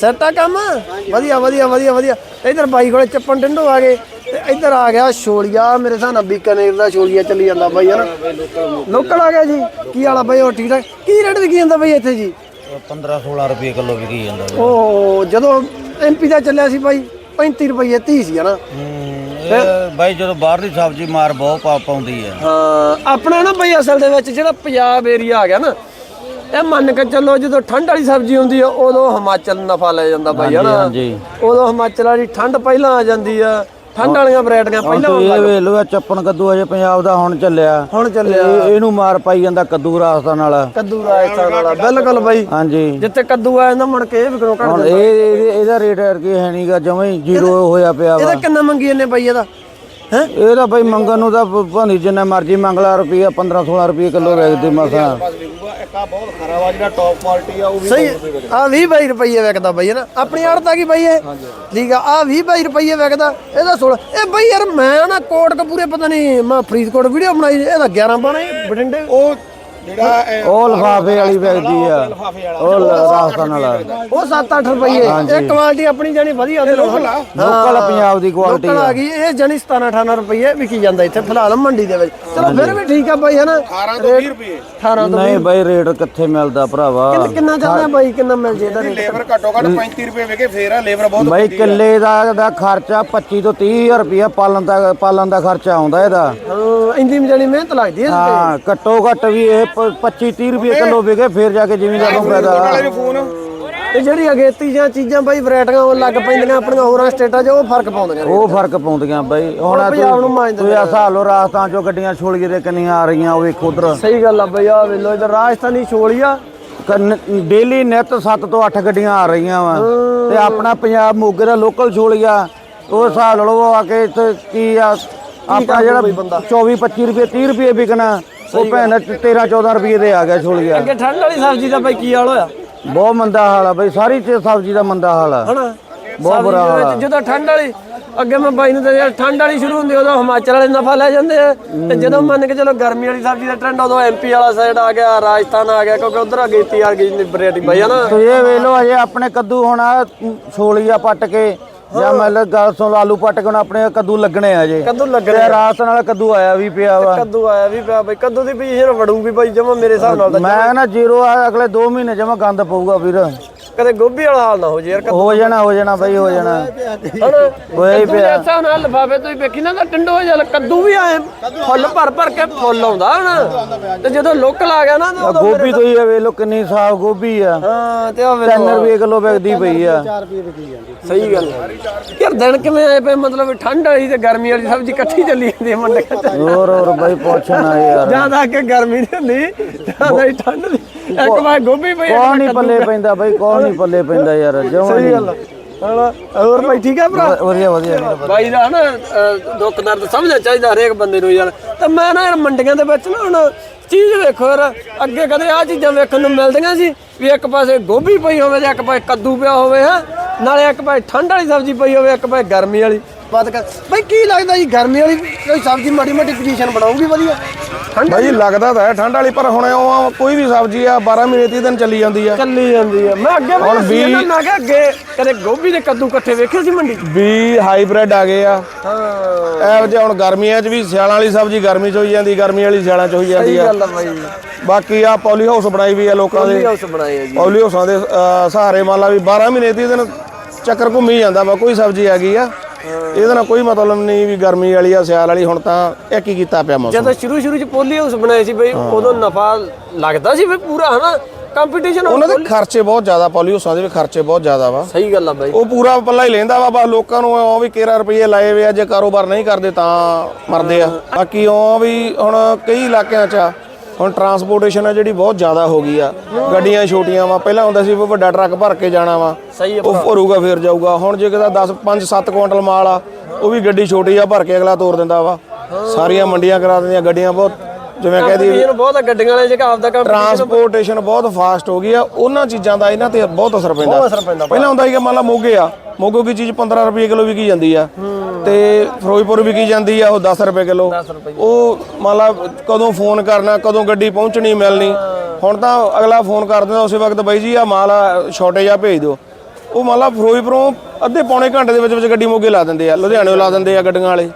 ਸੈਟ ਆ ਕੰਮ? ਵਧੀਆ ਵਧੀਆ ਵਧੀਆ ਵਧੀਆ। ਤੇ ਇੱਧਰ ਬਾਈ ਕੋਲੇ ਚੱਪਣ ਟਿੰਡੋ ਆ ਗਏ। ਤੇ ਇੱਧਰ ਆ ਗਿਆ ਛੋਲੀਆ ਮੇਰੇ ਹਿਸਾਬ ਨਾਲ ਬੀਕਾਨੇਰ ਦਾ ਛੋਲੀਆ ਚੱਲੀ ਜਾਂਦਾ ਬਾਈ ਹਨਾ? ਲੋਕਲ ਆ ਗਿਆ ਜੀ। ਕੀ ਆ ਬਾਈ ਹੋਰ ਠੀਕ ਠਾਕ? ਕੀ ਰੇਟ ਵਿਕੀ ਜਾਂਦਾ ਬਾਈ ਇੱਥੇ ਜੀ? 15 16 ਰੁਪਏ ਕਿਲੋ ਵਿਕੀ ਜਾਂਦਾ। ਉਹ ਜਦੋਂ ਐਮਪੀ ਦਾ ਚੱਲਿਆ ਸੀ ਬਾਈ 35 ਰੁਪਏ 30 ਸੀ ਹਨਾ? ਬਾਈ ਜਦੋਂ ਬਾਹਰ ਦੀ ਸਬਜ਼ੀ ਮਾਰ ਬਹੁਤ ਪਾ ਪਾਉਂਦੀ ਹੈ ਹਾਂ ਆਪਣਾ ਨਾ ਬਈ ਅਸਲ ਦੇ ਵਿੱਚ ਜਿਹੜਾ ਪੰਜਾਬ ਏਰੀਆ ਆ ਗਿਆ ਨਾ ਇਹ ਮੰਨ ਕੇ ਚੱਲੋ ਜਦੋਂ ਠੰਡ ਵਾਲੀ ਸਬਜ਼ੀ ਹੁੰਦੀ ਆ ਉਦੋਂ ਹਿਮਾਚਲ ਨਫਾ ਲੈ ਜਾਂਦਾ ਬਾਈ ਹਨਾ। ਉਦੋਂ ਹਿਮਾਚਲ ਵਾਲੀ ਠੰਡ ਪਹਿਲਾਂ ਆ ਜਾਂਦੀ ਆ। ਠੰਡ ਵਾਲੀਆਂ ਵੈਰਾਈਟੀਆਂ ਪਹਿਲਾਂ ਆਉਣ ਇਹ ਵੇਖ ਲਓ ਇਹ ਚੱਪਣ ਕੱਦੂ ਅਜੇ ਪੰਜਾਬ ਦਾ ਹੁਣ ਚੱਲਿਆ। ਹੁਣ ਚੱਲਿਆ। ਇਹ- ਇਹਨੂੰ ਮਾਰ ਪਾਈ ਜਾਂਦਾ ਕੱਦੂ ਰਾਸਤਾਨ ਵਾਲਾ ਕੱਦੂ ਰਾਜਸਥਾਨ ਵਾਲਾ ਬਿਲਕੁਲ ਬਾਈ। ਹਾਂਜੀ। ਜਿੱਥੇ ਕੱਦੂ ਆ ਜਾਂਦਾ ਮੁੜ ਕੇ ਇਹ ਵਿਕਰੋ ਘਟ ਹੁਣ ਇਹ ਇਹ- ਇਹਦਾ ਰੇਟ ਕੀ ਹੈ ਨਹੀਂਗਾ ਜਮਾਂ ਹੀ ਜ਼ੀਰੋ ਹੋਇਆ ਪਿਆ ਵਾ। ਇਹਦਾ ਕਿੰਨਾ ਮੰਗੀ ਇਹਨੇ ਬਾਈ ਇਹਦਾ? ਹੈ? ਇਹ ਤਾਂ ਬਈ ਮੰਗਣ ਨੂੰ ਤਾਂ ਭਾਂਦੀ ਜਿੰਨਾ ਮਰਜ਼ੀ ਮੰਗ ਲਾ ਰੁਪਈਆ 15 16 ਰੁਪਏ ਕਿਲੋ ਵੇਚਦੇ ਮਸਾਂ। ਇੱਕ ਆ ਬਹੁਤ ਵਾ ਜਿਹੜਾ ਟੌਪ ਕੁਆਲਿਟੀ ਆ ਉਹ ਵੀ ਸਹੀ ਆ। 20 22 ਰੁਪਏ ਵਿਕਦਾ ਬਈ ਨਾ ਆਪਣੀ ਆੜਤ ਆ ਗਈ ਬਈ ਇਹ। ਠੀਕ ਆ ਆ 20 22 ਰੁਪਏ ਵਿਕਦਾ ਇਹਦਾ 16 ਇਹ ਬਈ ਯਾਰ ਮੈਂ ਨਾ ਕੋਟ ਕਪੂਰੇ ਪਤਾ ਨਹੀਂ ਮੈਂ ਫਰੀਦਕੋਟ ਵੀਡੀਓ ਬਣਾਈ ਇਹਦਾ 11 ਬਣੇ ਬਠਿੰਡੇ। ਉਹ ਜਿਹੜਾ ਉਹ ਲਫਾਫੇ ਵਾਲੀ ਵੇਚਦੀ ਆ। ਉਹ ਰਾਜਸਥਾਨ ਵਾਲਾ। ਉਹ 7-8 ਰੁਪਏ ਇਹ ਕੁਆਲਿਟੀ ਆਪਣੀ ਜਾਨੀ ਵਧੀਆ ਉਹਦੇ ਲੋਕਲ ਆ। ਲੋਕਲ ਪੰਜਾਬ ਦੀ ਕੁਆਲਿਟੀ ਆ ਗਈ। ਇਹ ਜਾਨੀ 17-18 ਰੁਪਏ ਵਿਕੀ ਜਾਂਦਾ ਇੱਥੇ ਫਿਲਹਾਲ ਮੰਡੀ ਦੇ ਵਿੱਚ। ਚਲੋ ਫਿਰ ਵੀ ਠੀਕ ਆ ਬਾਈ ਹਨਾ 18 ਤੋਂ 20 ਰੁਪਏ 18 ਤੋਂ ਨਹੀਂ ਬਈ ਰੇਟ ਕਿੱਥੇ ਮਿਲਦਾ ਭਰਾਵਾ? ਕਿੰਨਾ- ਚੱਲਦਾ ਬਾਈ? ਕਿੰਨਾ ਮਿਲ ਜੇ ਇਹਦਾ ਰੇਟ? ਲੇਬਰ ਘੱਟੋ ਘੱਟ 35 ਰੁਪਏ ਵਿਕੇ ਫੇਰ ਆ ਲੇਬਰ ਬਹੁਤ ਬਈ ਕਿੱਲੇ ਦਾ ਦਾ ਖਰਚਾ 25 ਤੋਂ 30000 ਰੁਪਇਆ ਪਾਲਣ ਦਾ ਪਾਲਣ ਦਾ ਖਰਚਾ ਆਉਂਦਾ ਇਹਦਾ। ਹਾਂ ਇੰਦੀ ਜਾਨੀ ਮਿਹਨਤ ਲੱਗਦੀ ਹੈ ਹਾਂ ਘੱਟੋ ਘੱਟ ਵੀ ਇਹ 25 30 ਰੁਪਏ ਕਿਲੋ ਵਿਕੇ ਫੇਰ ਜਾ ਕੇ ਜ਼ਿਮੀਂਦਾਰ ਨੂੰ ਫਾਇਦਾ ਤੇ ਜਿਹੜੀ ਅਗੇਤੀ ਜਾਂ ਚੀਜ਼ਾਂ ਬਾਈ ਵੈਰਾਈਟੀਆਂ ਉਹ ਲੱਗ ਪੈਂਦੀਆਂ ਆਪਣੀਆਂ ਹੋਰਾਂ ਸਟੇਟਾਂ 'ਚ ਉਹ ਫ਼ਰਕ ਪਾਉਂਦੀਆਂ ਨੇ। ਉਹ ਫ਼ਰਕ ਪਾਉਂਦੀਆਂ ਬਈ। ਹੁਣ ਉਹ ਪੰਜਾਬ ਨੂੰ ਮਾਂਜਦੇ ਤੁਸੀਂ ਹਿਸਾਬ ਲਓ ਰਾਜਸਥਾਨ ਚੋਂ ਗੱਡੀਆਂ ਛੋਲੀਏ ਦੇ ਕਿੰਨੀਆਂ ਆ ਰਹੀਆਂ ਉਹ ਵੇਖੋ ਉਧਰ। ਸਹੀ ਗੱਲ ਆ ਬਈ ਆ ਵੇਲੋ ਇਧਰ ਰਾਜਸਥਾਨੀ ਛੋਲੀਆ ਡੇਲੀ ਨਿਤ 7 ਤੋਂ 8 ਗੱਡੀਆਂ ਆ ਰਹੀਆਂ ਵਾ। ਤੇ ਆਪਣਾ ਪੰਜਾਬ ਮੋਗੇ ਦਾ ਲੋਕਲ ਛੋਲੀਆ ਉਹ ਹਿਸਾਬ ਲਓ ਉਹ ਆ ਕੇ ਇੱਥੇ ਕੀ ਆ ਆਪਣਾ ਜਿਹੜਾ 24 25 ਰੁਪਏ 30 ਰੁਪਏ ਵਿਕਣਾ। ਉਹ ਭੈਣ 13 14 ਰੁਪਏ ਦੇ ਆ ਗਿਆ ਛੋਲੀਆ। ਅੱਗੇ ਠੰਡ ਵਾਲੀ ਸਬਜ਼ੀ ਦਾ ਬਾਈ ਕੀ ਹਾਲ ਹੋਇਆ? ਬਹੁਤ ਮੰਦਾ ਹਾਲ ਆ ਬਈ ਸਾਰੀ ਚੀਜ਼ ਸਬਜ਼ੀ ਦਾ ਮੰਦਾ ਹਾਲ ਆ। ਬਹੁਤ ਬੁਰਾ ਹਾਲ ਵਿੱਚ ਜਦੋਂ ਠੰਡ ਵਾਲੀ ਅੱਗੇ ਮੈਂ ਬਾਈ ਨੂੰ ਦੱਸਿਆ ਠੰਡ ਵਾਲੀ ਸ਼ੁਰੂ ਹੁੰਦੀ ਉਦੋਂ ਹਿਮਾਚਲ ਵਾਲੇ ਨਫਾ ਲੈ ਜਾਂਦੇ ਆ। ਤੇ ਜਦੋਂ ਮੰਨ ਕੇ ਚਲੋ ਗਰਮੀ ਵਾਲੀ ਸਬਜ਼ੀ ਦਾ ਟ੍ਰੈਂਡ ਉਦੋਂ ਐਮਪੀ ਵਾਲਾ ਸਾਈਡ ਆ ਗਿਆ ਰਾਜਸਥਾਨ ਆ ਗਿਆ ਕਿਉਂਕਿ ਉਧਰ ਅਗੇਤੀ ਆ ਗਈ ਵੈਰਾਈਟੀ ਬਾਈ ਹਨਾ? ਤੇ ਇਹ ਵੇਖ ਲਓ ਅਜੇ ਆਪਣੇ ਕੱਦੂ ਹੁਣ ਆ ਛੋਲੀਆ ਪੱਟ ਕੇ ਜਾਂ ਮਤਲਬ ਗੱਲ ਸੁਣ ਆਲੂ ਪੱਟ ਕੇ ਹੁਣ ਆਪਣੇ ਕੱਦੂ ਲੱਗਣੇ ਆ ਜੇ। ਕੱਦੂ ਲੱਗਣੇ ਤੇ ਰਾਤ ਨਾਲ ਕੱਦੂ ਆਇਆ ਵੀ ਪਿਆ ਵਾ। ਕੱਦੂ ਆਇਆ ਵੀ ਪਿਆ ਬਾਈ ਕੱਦੂ ਦੀ ਪੋਜੀਸ਼ਨ ਵੜੂਗੀ ਬਾਈ ਜਮਾ ਮੇਰੇ ਹਿਸਾਬ ਨਾਲ ਤਾਂ ਮੈਂ ਨਾ ਜ਼ੀਰੋ ਆ ਅਗਲੇ 2 ਮਹੀਨੇ ਜਮਾ ਗੰਦ ਪਊਗਾ ਵੀਰ। ਕਦੇ ਗੋਭੀ ਵਾਲਾ ਹਾਲ ਨਾ ਹੋ ਜੇ ਯਾਰ ਹੋ ਜਾਣਾ ਹੋ ਜਾਣਾ ਬਾਈ ਹੋ ਜਾਣਾ। ਹਣਾ ਹੋਇਆ ਹੀ ਪਿਆ। ਹਿਸਾਬ ਨਾਲ ਲਫਾਫੇ ਤੋਂ ਹੀ ਵੇਖੀ ਨਾ ਤਾਂ ਟਿੰਡੋ ਹੋ ਜਾਂਦਾ ਕੱਦੂ ਵੀ ਆਏ ਫੁੱਲ ਭਰ ਭਰ ਕੇ ਫੁੱਲ ਆਉਂਦਾ ਹਣਾ ਤੇ ਜਦੋਂ ਲੋਕਲ ਆ ਗਿਆ ਨਾ ਤੇ ਉਦੋਂ ਗੋਭੀ ਤੋਂ ਹੀ ਆ ਵੇਖ ਲੋ ਕਿੰਨੀ ਸਾਫ਼ ਗੋਭੀ ਆ। ਹਾਂ ਤੇ ਉਹ 3 ਰੁਪਏ ਕਿਲੋ ਵਿਕਦੀ ਪਈ ਆ। ਸਹੀ ਗੱਲ ਹੈ। ਯਾਰ ਦਿਨ ਕਿਵੇਂ ਆਏ ਪਏ? ਮਤਲਬ ਠੰਡ ਵਾਲੀ ਤੇ ਗਰਮੀ ਵਾਲੀ ਸਬਜ਼ੀ ਇਕੱਠੀ ਚੱਲੀ ਜਾਂਦੀ ਹੈ ਮੰਡੀਆਂ 'ਚ ਹੋਰ ਹੋਰ ਬਾਈ ਪੁੱਛਣਾ ਯਾਰ। ਜ਼ਿਆਦਾ ਕਿ ਗਰਮੀ ਨਹੀਂ ਹੁੰਦੀ ਜ਼ਿਆਦਾ ਹੀ ਠੰਡ ਦੀ। ਇੱਕ ਵਾਰ ਗੋਭੀ ਪਈ ਇੱਕ ਕੌਣ ਵਾਰ ਨਹੀਂ ਕੱਦੂ ਪੱਲੇ ਪੈਂਦਾ ਬਾਈ ਕੌਣ ਨਹੀਂ ਪੱਲੇ ਪੈਂਦਾ ਯਾਰ ਜਮਾਂ ਸਹੀ ਨਹੀਂ ਗੱਲ ਹੈ ਹੋਰ ਭਾਈ ਠੀਕ ਹੈ ਭਰਾ? ਵਧੀਆ ਵਧੀਆ ਵੀਰ। ਬਾਈ ਦਾ ਨਾ ਅਹ, ਦੁੱਖ ਦਰਦ ਸਮਝਣਾ ਚਾਹੀਦਾ ਹਰੇਕ ਬੰਦੇ ਨੂੰ ਯਾਰ। ਤੇ ਮੈਂ ਨਾ ਯਾਰ ਮੰਡੀਆਂ ਦੇ ਵਿੱਚ ਨਾ ਹੁਣ ਚੀਜ਼ ਵੇਖੋ ਯਾਰ ਅੱਗੇ ਕਦੇ ਆ ਚੀਜ਼ਾਂ ਵੇਖਣ ਨੂੰ ਮਿਲਦੀਆਂ ਸੀ ਵੀ ਇੱਕ ਪਾਸੇ ਗੋਭੀ ਪਈ ਹੋਵੇ ਜਾਂ ਇੱਕ ਪਾਸੇ ਕੱਦੂ ਪਿਆ ਹੋਵੇ ਹੈ। ਨਾਲੇ ਇੱਕ ਪਾਸੇ ਠੰਡ ਵਾਲੀ ਸਬਜ਼ੀ ਪਈ ਹੋਵੇ ਇੱਕ ਪਾਸੇ ਗਰਮੀ ਵਾਲੀ। ਬਾਤ ਕਰ। ਬਾਈ ਕੀ ਲੱਗਦਾ ਜੀ ਗਰਮੀ ਵਾਲੀ ਕੋਈ ਸਬਜ਼ੀ ਮਾੜੀ ਮਾੜੀ ਪੋਜੀਸ਼ਨ ਬਣਾਉਗੀ ਵਧੀਆ? ਠੰਡ ਭਾਈ ਲੱਗਦਾ ਤਾਂ ਹੈ ਠੰਡ ਵਾਲੀ ਪਰ ਹੁਣ ਉਹ ਆ, ਕੋਈ ਵੀ ਸਬਜ਼ੀ ਆ 12 ਮਹੀਨੇ 30 ਦਿਨ ਚੱਲੀ ਜਾਂਦੀ ਆ। ਚੱਲੀ ਜਾਂਦੀ ਹੈ ਮੈਂ ਅੱਗੇ ਹੁਣ ਵੀ ਮੈਂ ਕਿਹਾ ਅੱਗੇ ਕਦੇ ਗੋਭੀ ਦੇ ਕੱਦੂ ਇਕੱਠੇ ਵੇਖੇ ਸੀ ਮੰਡੀ? ਵੀ ਹਾਈਬ੍ਰਿਡ ਆ ਗਏ ਆ। ਹਾਂ। ਇਹੋ ਜਿਹਾ ਹੁਣ ਗਰਮੀਆਂ 'ਚ ਵੀ ਸਿਆਲਾਂ ਵਾਲੀ ਸਬਜ਼ੀ ਗਰਮੀ 'ਚ ਹੋਈ ਜਾਂਦੀ ਗਰਮੀ ਵਾਲੀ ਸਿਆਲਾਂ 'ਚ ਹੋਈ ਜਾਂਦੀ ਸਹੀ ਆ। ਗੱਲ ਆ ਬਾਈ। ਬਾਕੀ ਆ ਪੌਲੀ ਹਾਊਸ ਬਣਾਈ ਵੀ ਆ ਲੋਕਾਂ ਪੋਲੀ ਦੇ ਹਾਊਸ ਬਣਾਏ ਆ ਜੀ। ਪੌਲੀ ਹਾਊਸਾਂ ਦੇ ਸਹਾਰੇ ਮੰਨ ਲਾ ਵੀ 12 ਮਹੀਨੇ 30 ਦਿਨ ਚੱਕਰ ਘੁੰਮੀ ਜਾਂਦਾ ਵਾ ਕੋਈ ਸਬਜ਼ੀ ਆ ਗਈ ਆ। ਇਹਦੇ ਨਾਲ ਕੋਈ ਮਤਲਬ ਨਹੀਂ ਵੀ ਗਰਮੀ ਵਾਲੀ ਆ ਸਿਆਲ ਵਾਲੀ ਹੁਣ ਤਾਂ ਇੱਕ ਹੀ ਕੀਤਾ ਪਿਆ ਮੌਸਮ। ਜਦੋਂ ਸ਼ੁਰੂ ਸ਼ੁਰੂ ਚ ਪੋਲੀ ਹਾਊਸ ਬਣਾਏ ਸੀ ਬਈ ਉਦੋਂ ਨਫਾ ਲੱਗਦਾ ਸੀ ਬਈ ਪੂਰਾ ਹਨਾ? ਕੰਪੀਟੀਸ਼ਨ ਉਹਨਾਂ ਦੇ ਖਰਚੇ ਬਹੁਤ ਜ਼ਿਆਦਾ ਪੌਲੀ ਹਾਊਸਾਂ ਦੇ ਵੀ ਖਰਚੇ ਬਹੁਤ ਜ਼ਿਆਦਾ ਵਾ। ਸਹੀ ਗੱਲ ਆ ਬਾਈ। ਉਹ ਪੂਰਾ ਪੱਲਾ ਹੀ ਲੈਂਦਾ ਵਾ ਬਸ ਲੋਕਾਂ ਨੂੰ ਉਹ ਵੀ ਕੇਰਾ ਰੁਪਏ ਲਾਏ ਵੇ ਆ ਜੇ ਕਾਰੋਬਾਰ ਨਹੀਂ ਕਰਦੇ ਤਾਂ ਮਰਦੇ ਆ। ਬਾਕੀ ਉਹ ਵੀ ਹੁਣ ਕਈ ਇਲਾਕਿਆਂ 'ਚ ਆ ਹੁਣ ਟਰਾਂਸਪੋਰਟੇਸ਼ਨ ਆ ਜਿਹੜੀ ਬਹੁਤ ਜ਼ਿਆਦਾ ਹੋ ਗਈ ਆ। ਗੱਡੀਆਂ ਛੋਟੀਆਂ ਵਾ ਪਹਿਲਾਂ ਹੁੰਦਾ ਸੀ ਵੀ ਵੱਡਾ ਟਰੱਕ ਭਰ ਕੇ ਜਾਣਾ ਵਾ। ਉਹ ਭਰੂਗਾ ਫੇਰ ਜਾਊਗਾ। ਹੁਣ ਜੇ ਕਿਦਾ 10 5 7 ਕੁਇੰਟਲ ਮਾਲ ਆ ਉਹ ਵੀ ਗੱਡੀ ਛੋਟੀ ਆ ਭਰ ਕੇ ਅਗਲਾ ਤੋਰ ਦਿੰਦਾ ਵਾ। ਸਾਰੀਆਂ ਮੰਡੀਆਂ ਕਰਾ ਦਿੰਦੀਆਂ ਗੱਡੀਆਂ ਬਹੁਤ ਜਿਵੇਂ ਕਹਿ ਦਈਏ ਕੰਪੀਟੀਸ਼ਨ ਬਹੁਤ ਗੱਡੀਆਂ ਵਾਲੇ ਜਗ੍ਹਾ ਆਪਦਾ ਕੰਮ ਟਰਾਂਸਪੋਰਟੇਸ਼ਨ ਬਹੁਤ ਫਾਸਟ ਹੋ ਗਈ ਆ ਉਹਨਾਂ ਚੀਜ਼ਾਂ ਦਾ ਇਹਨਾਂ ਤੇ ਬਹੁਤ ਅਸਰ ਪੈਂਦਾ। ਅਸਰ ਪੈਂਦਾ ਪਹਿਲਾਂ ਹੁੰਦਾ ਸੀ ਕਿ ਮੰਨ ਲਾ ਮੋਗੇ ਆ ਮੋਗੇ ਦੀ ਚੀਜ਼ 15 ਰੁਪਏ ਕਿਲੋ ਵਿਕੀ ਜਾਂਦੀ ਆ ਤੇ ਫਿਰੋਜ਼ਪੁਰ ਵਿਕੀ ਜਾਂਦੀ ਆ ਉਹ 10 ਰੁਪਏ ਕਿਲੋ। ਉਹ ਮੰਨ ਲਾ ਕਦੋਂ ਫੋਨ ਕਰਨਾ ਕਦੋਂ ਗੱਡੀ ਪਹੁੰਚਣੀ ਮਿਲਣੀ। ਹੁਣ ਤਾਂ ਅਗਲਾ ਫੋਨ ਕਰ ਦਿੰਦਾ ਉਸੇ ਵਕਤ ਬਾਈ ਜੀ ਆ ਮਾਲ ਸ਼ਾਰਟੇਜ ਆ ਭੇਜ ਦਿਓ। ਉਹ ਮੰਨ ਲਾ ਫਿਰੋਜ਼ਪੁਰੋਂ ਅੱਧੇ ਪੌਣੇ ਘੰਟੇ ਦੇ ਵਿੱਚ ਵਿੱਚ ਗੱਡੀ ਮੋਗੇ ਲਾ ਦਿੰਦੇ ਆ ਲੁਧਿਆਣੇੋਂ ਲਾ ਦਿੰਦੇ ਆ ਗੱਡੀਆਂ ਵਾਲੇ।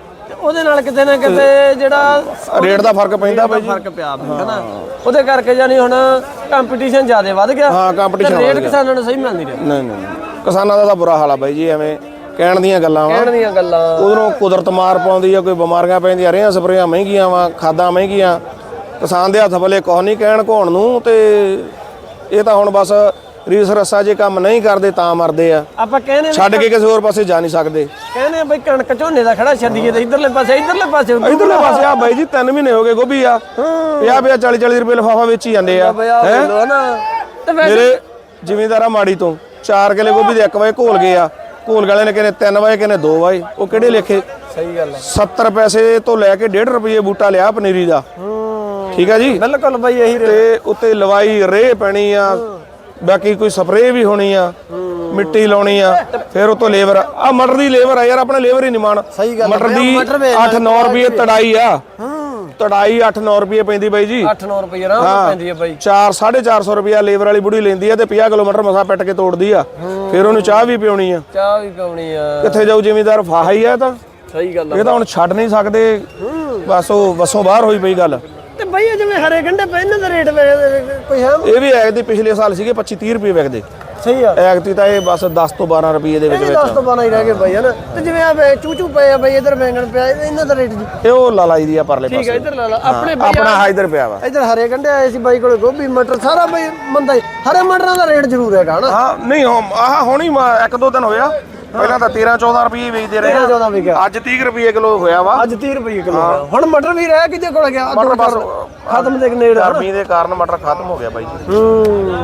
ਉਹਦੇ ਨਾਲ ਕਿਤੇ ਨਾ ਕਿਤੇ ਜਿਹੜਾ ਰੇਟ ਦਾ ਫ਼ਰਕ ਪੈਂਦਾ ਬਾਈ ਜੀ। ਫ਼ਰਕ ਪਿਆ ਹਨਾ? ਉਹਦੇ ਕਰਕੇ ਜਾਨੀ ਹੁਣ ਕੰਪੀਟੀਸ਼ਨ ਜ਼ਿਆਦਾ ਵੱਧ ਗਿਆ ਹਾਂ, ਵੱਧ ਰੇਟ। ਕਿਸਾਨਾਂ ਨੂੰ ਸਹੀ ਮਿਲ ਨਹੀਂ ਰਿਹਾ। ਨਹੀਂ ਨਹੀਂ। ਕਿਸਾਨਾਂ ਦਾ ਤਾਂ ਬੁਰਾ ਹਾਲ ਆ ਬਾਈ ਜੀ ਐਵੇਂ ਕਹਿਣ ਦੀਆਂ ਗੱਲਾਂ ਵਾ। ਕਹਿਣ ਦੀਆਂ ਗੱਲਾਂ। ਉਧਰੋਂ ਕੁਦਰਤ ਮਾਰ ਪਾਉਂਦੀ ਆ ਕੋਈ ਬਿਮਾਰੀਆਂ ਪੈਂਦੀਆਂ ਰੇਹਾਂ ਸਪਰੇਆਂ ਮਹਿੰਗੀਆਂ ਵਾ ਖਾਦਾਂ ਮਹਿੰਗੀਆਂ। ਕਿਸਾਨ ਦੇ ਹੱਥ ਬਲੇ ਕੁਛ ਨਹੀਂ ਕਹਿਣ ਘੋਣ ਨੂੰ ਤੇ ਇਹ ਤਾਂ ਹੁਣ ਬਸ ਰੀਸ ਰੱਸਾ ਜੇ ਕੰਮ ਨਹੀਂ ਕਰਦੇ ਤਾਂ ਮਰਦੇ ਆ। ਆਪਾਂ ਕਹਿੰਦੇ ਨੇ ਛੱਡ ਕੇ ਕਿਸੇ ਹੋਰ ਪਾਸੇ ਜਾ ਨਹੀਂ ਸਕਦੇ। ਕਹਿੰਦੇ ਆ ਬਈ ਕਣਕ ਝੋਨੇ ਦਾ ਖੜਾ ਛੱਡੀਏ ਤੇ ਇਧਰਲੇ ਪਾਸੇ ਇਧਰਲੇ ਪਾਸੇ ਇਧਰਲੇ ਪਾਸੇ ਆ ਬਾਈ ਜੀ 3 ਮਹੀਨੇ ਹੋ ਗਏ ਗੋਭੀ ਆ। 50 50 40 40 ਰੁਪਏ ਲਫਾਫਾ ਵੇਚੀ ਜਾਂਦੇ ਆ। ਮੇਰੇ ਜ਼ਿਮੀਂਦਾਰਾ ਮਾੜੀ ਤੋਂ 4 ਕਿਲੇ ਗੋਭੀ ਦੇ 1 ਵਜੇ ਘੋਲ ਗਏ ਆ। ਘੋਲ ਵਾਲੇ ਨੇ ਕਹਿੰਦੇ 3 ਵਜੇ ਕਹਿੰਦੇ 2 ਵਜੇ ਉਹ ਕਿਹੜੇ ਲੇਖੇ? ਸਹੀ ਗੱਲ 70 ਪੈਸੇ ਤੋਂ ਲੈ ਕੇ 1.5 ਰੁਪਏ ਬੂਟਾ ਲਿਆ ਪਨੀਰੀ ਦਾ। ਠੀਕ ਆ ਜੀ? ਬਿਲਕੁਲ ਬਈ ਇਹੀ ਤੇ ਉੱਤੇ ਲਵਾਈ ਰੇ ਪੈਣੀ ਆ। ਬਾਕੀ ਕੋਈ ਸਪਰੇਅ ਵੀ ਹੋਣੀ ਆ ਮਿੱਟੀ ਲਾਉਣੀ ਆ ਫਿਰ ਉਤੋਂ ਲੇਬਰ ਆ। ਮਟਰ ਦੀ ਲੇਬਰ ਆ ਯਾਰ ਆਪਣੇ ਲੇਬਰ ਹੀ ਨਹੀਂ ਮਾਣ। ਸਹੀ ਗੱਲ ਆ, ਮਟਰ ਦੀ ਮਟਰ ਵੇਚ 8-9 ਰੁਪਏ ਤੜਾਈ ਆ। ਤੜਾਈ 8-9 ਰੁਪਏ ਪੈਂਦੀ ਬਾਈ ਜੀ। 8-9 ਰੁਪਏ ਨਾਲ ਪੈਂਦੀ ਹੈ ਬਾਈ। 4 450 ਰੁਪਏ ਲੇਬਰ ਵਾਲੀ ਬੁੜੀ ਲੈਂਦੀ ਆ ਤੇ 50 ਕਿਲੋਮੀਟਰ ਮਸਾ ਪੱਟ ਕੇ ਤੋੜਦੀ ਆ। ਫਿਰ ਉਹਨੂੰ ਚਾਹ ਵੀ ਪਿਉਣੀ ਆ। ਚਾਹ ਵੀ ਪਾਉਣੀ ਆ। ਕਿੱਥੇ ਜਾਊ ਜ਼ਿਮੀਦਾਰ ਫਾਹਾ ਹੀ ਆ ਇਹ ਤਾਂ। ਸਹੀ ਗੱਲ ਆ ਇਹ ਤਾਂ ਹੁਣ ਛੱਡ ਨਹੀਂ ਸਕਦੇ। ਬਸ ਉਹ ਵਸੋਂ ਬਾਹਰ ਹੋਈ ਪਈ ਗੱਲ। ਤੇ ਬਈ ਇਹ ਜਿਵੇਂ ਹਰੇ ਗੰਡੇ ਪਏ ਇਹਨਾਂ ਦਾ ਰੇਟ ਕੋਈ ਹੈ ਇਹ ਵੀ ਐਗ ਦੀ ਪਿਛਲੇ ਸਾਲ ਸੀਗੇ 25 30 ਰੁਪਏ ਵਿਕਦੇ ਸਹੀ ਆ। ਐਗ ਦੀ ਤਾਂ ਇਹ ਬਸ 10 ਤੋਂ 12 ਰੁਪਏ ਦੇ ਵਿੱਚ ਵਿੱਚ 10 ਤੋਂ ਬਾਨਾ ਹੀ ਰਹਿ ਗਏ ਬਈ ਹਨਾ? ਤੇ ਜਿਵੇਂ ਆ ਵੇ ਚੂਚੂ ਪਏ ਆ ਬਈ ਇਧਰ ਬੈਂਗਣ ਪਿਆ ਇਹ- ਇਹਨਾਂ ਦਾ ਰੇਟ ਜੀ। ਇਹ ਉਹ ਲਾਲਾਈ ਦੀ ਆ ਪਰਲੇ ਠੀਕ ਹੈ ਪਾਸੇ। ਇਧਰ ਲਾ ਲਾ ਆਪਣੇ ਬਈ ਆਪਣਾ ਹਾਈਦਰ ਪਿਆ ਵਾ। ਇਧਰ ਹਰੇ ਗੰਡੇ ਆਏ ਸੀ ਬਾਈ ਕੋਲੇ ਗੋਭੀ ਮਟਰ ਸਾਰਾ ਬਈ ਮੰਦਾ ਹੀ। ਹਰੇ ਮਟਰਾਂ ਦਾ ਰੇਟ ਜ਼ਰੂਰ ਹੈਗਾ ਹਨਾ? ਹਾਂ ਨਹੀਂ ਆਹ ਹੁਣੀ ਇੱਕ ਦੋ ਦਿਨ ਹੋਇਆ। ਪਹਿਲਾਂ ਤਾਂ 13 14 ਰੁਪਏ ਵੇਚਦੇ ਰਹੇ 13 14 ਵਿਕਿਆ। ਅੱਜ 30 ਰੁਪਏ ਕਿਲੋ ਹੋਇਆ ਵਾ। ਅੱਜ 30 ਰੁਪਏ ਕਿਲੋ। ਹੁਣ ਮਟਰ ਵੀ ਰਹਿ ਕਿਤੇ ਕੋਲ ਗਿਆ ਮਟਰ ਬਸ ਖਤਮ ਦੇ ਨੇੜੇ। ਗਰਮੀ ਦੇ ਕਾਰਨ ਮਟਰ ਖਤਮ ਹੋ ਗਿਆ ਬਾਈ ਜੀ।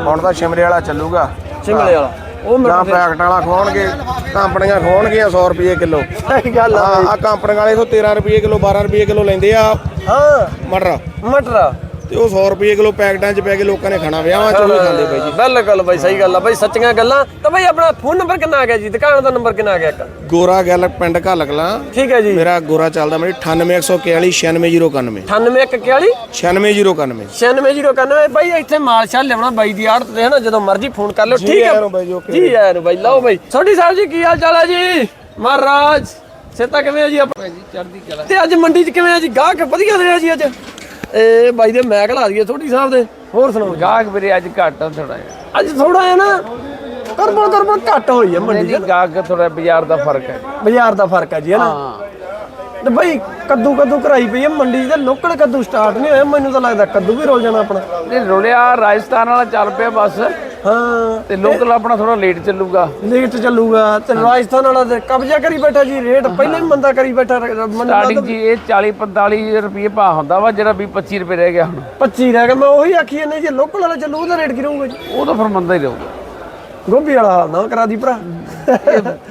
ਹੁਣ ਤਾਂ ਸ਼ਿਮਲੇ ਵਾਲਾ ਚੱਲੂਗਾ। ਸ਼ਿਮਲੇ ਵਾਲਾ। ਉਹ ਜਾਂ ਮਟਰ ਪੈਕਟ ਵਾਲਾ ਖਵਾਉਣਗੇ ਕੰਪਨੀਆਂ ਖਵਾਉਣਗੀਆਂ 100 ਰੁਪਏ ਕਿਲੋ। ਸਹੀ ਗੱਲ ਆ ਆ ਕੰਪਨੀਆਂ ਵਾਲੇ ਇਥੋਂ 13 ਰੁਪਏ ਕਿਲੋ 12 ਰੁਪਏ ਕਿਲੋ ਲੈਂਦੇ ਆ ਹਾਂ। ਮਟਰ। ਮਟਰ। ਤੇ ਉਹ 100 ਰੁਪਏ ਕਿਲੋ ਪੈਕਟਾਂ 'ਚ ਪੈ ਕੇ ਲੋਕਾਂ ਨੇ ਖਾਣਾ ਵਿਆਹਾਂ 'ਚ ਵੀ ਖਾਂਦੇ ਬਾਈ ਜੀ। ਬਿਲਕੁਲ ਬਾਈ ਸਹੀ ਗੱਲ ਆ ਬਾਈ ਸੱਚੀਆਂ ਗੱਲਾਂ। ਤਾਂ ਬਾਈ ਆਪਣਾ ਫੋਨ ਨੰਬਰ ਕਿੰਨਾ ਆ ਗਿਆ ਜੀ? ਦੁਕਾਨ ਦਾ ਨੰਬਰ ਕਿੰਨਾ ਆ ਗਿਆ ਇੱਕ? ਗੋਰਾ ਗੱਲ ਪਿੰਡ ਘਲਕਲਾਂ। ਠੀਕ ਹੈ ਜੀ। ਮੇਰਾ ਗੋਰਾ ਚੱਲਦਾ ਮੇਰੀ 98141 96091 9841 96091 96091 ਬਾਈ ਇੱਥੇ ਮਾਲਸ਼ਾ ਲਿਆਉਣਾ ਬਾਈ ਦੀ ਆੜਤ ਤੇ ਹਨਾ? ਜਦੋਂ ਮਰਜ਼ੀ ਫੋਨ ਕਰ ਲਓ ਠੀਕ ਹੈ। ਜੀ ਆਇਆਂ ਨੂੰ ਬਾਈ ਲਓ ਬਾਈ। ਛੋਟੀ ਸਾਹਿਬ ਜੀ ਕੀ ਹਾਲ ਚਾਲ ਹੈ ਜੀ? ਮਹਾਰਾਜ। ਸੇਤਾ ਕਿਵੇਂ ਹੈ ਜੀ ਆਪਾਂ ਜੀ ਚੜ੍ਹਦੀ ਕਲਾ। ਤੇ ਅੱਜ ਮੰਡੀ 'ਚ ਕਿਵੇਂ ਹੈ ਜੀ? ਗਾਹਕ ਵਧੀਆ ਰਿਹਾ ਜੀ ਅੱਜ? ਇਹ ਬਾਈ ਦੇ ਮੈਂ ਘਲਾ ਦਈਏ ਛੋਟੀ ਸਾਹਿਬ ਦੇ। ਹੋਰ ਸੁਣਾਓ ਗਾਹਕ ਵੀਰੇ ਅੱਜ ਘੱਟ ਆ ਥੋੜਾ ਜਿਹਾ। ਅੱਜ ਥੋੜਾ ਹੈ ਨਾ ਕਰਬਲ ਕਰਬਲ ਘੱਟ ਹੋਈ ਹੈ ਮੰਡੀ 'ਚ। ਗਾਹਕ ਥੋੜਾ ਬਾਜ਼ਾਰ ਦਾ ਫ਼ਰਕ ਹੈ। ਬਾਜ਼ਾਰ ਦਾ ਫ਼ਰਕ ਹੈ ਜੀ ਹੈ ਨਾ? ਤੇ ਬਈ ਕੱਦੂ ਕੱਦੂ ਕਰਾਈ ਪਈ ਹੈ ਮੰਡੀ 'ਚ ਤੇ ਲੋਕਲ ਕੱਦੂ ਸਟਾਰਟ ਨਹੀਂ ਹੋਇਆ ਮੈਨੂੰ ਤਾਂ ਲੱਗਦਾ ਕੱਦੂ ਵੀ ਰੋਲ ਜਾਣਾ ਆਪਣਾ। ਨਹੀਂ ਰੁਲਿਆ ਰਾਜਸਥਾਨ ਵਾਲਾ ਚੱਲ ਪਿਆ ਬਸ। ਹਾਂ। ਤੇ ਲੋਕਲ ਆਪਣਾ ਥੋੜਾ ਲੇਟ ਚੱਲੂਗਾ। ਲੇਟ ਚੱਲੂਗਾ ਤੇ ਰਾਜਸਥਾਨ ਵਾਲਾ ਤੇ ਕਬਜ਼ਾ ਕਰੀ ਬੈਠਾ ਜੀ ਰੇਟ ਪਹਿਲਾਂ ਹੀ ਮੰਦਾ ਕਰੀ ਬੈਠਾ ਸਟਾਰਟਿੰਗ ਜੀ ਇਹ 40 45 ਰੁਪਏ ਭਾਅ ਹੁੰਦਾ ਵਾ ਜਿਹੜਾ 20 25 ਰੁਪਏ ਰਹਿ ਗਿਆ ਹੁਣ। 25 ਰਹਿ ਗਿਆ ਮੈਂ ਉਹੀ ਆਖੀ ਨਹੀਂ ਜੇ ਲੋਕਲ ਵਾਲਾ ਚੱਲੂ ਉਹਦਾ ਰੇਟ ਕੀ ਰਹੂਗਾ ਜੀ। ਉਹ ਤਾਂ ਫਿਰ ਮੰਦਾ ਹੀ ਰਹੂਗਾ। ਗੋਭੀ ਵਾਲਾ ਹਾਲ ਨਾ ਕਰਾ ਦੀ ਭਰਾ।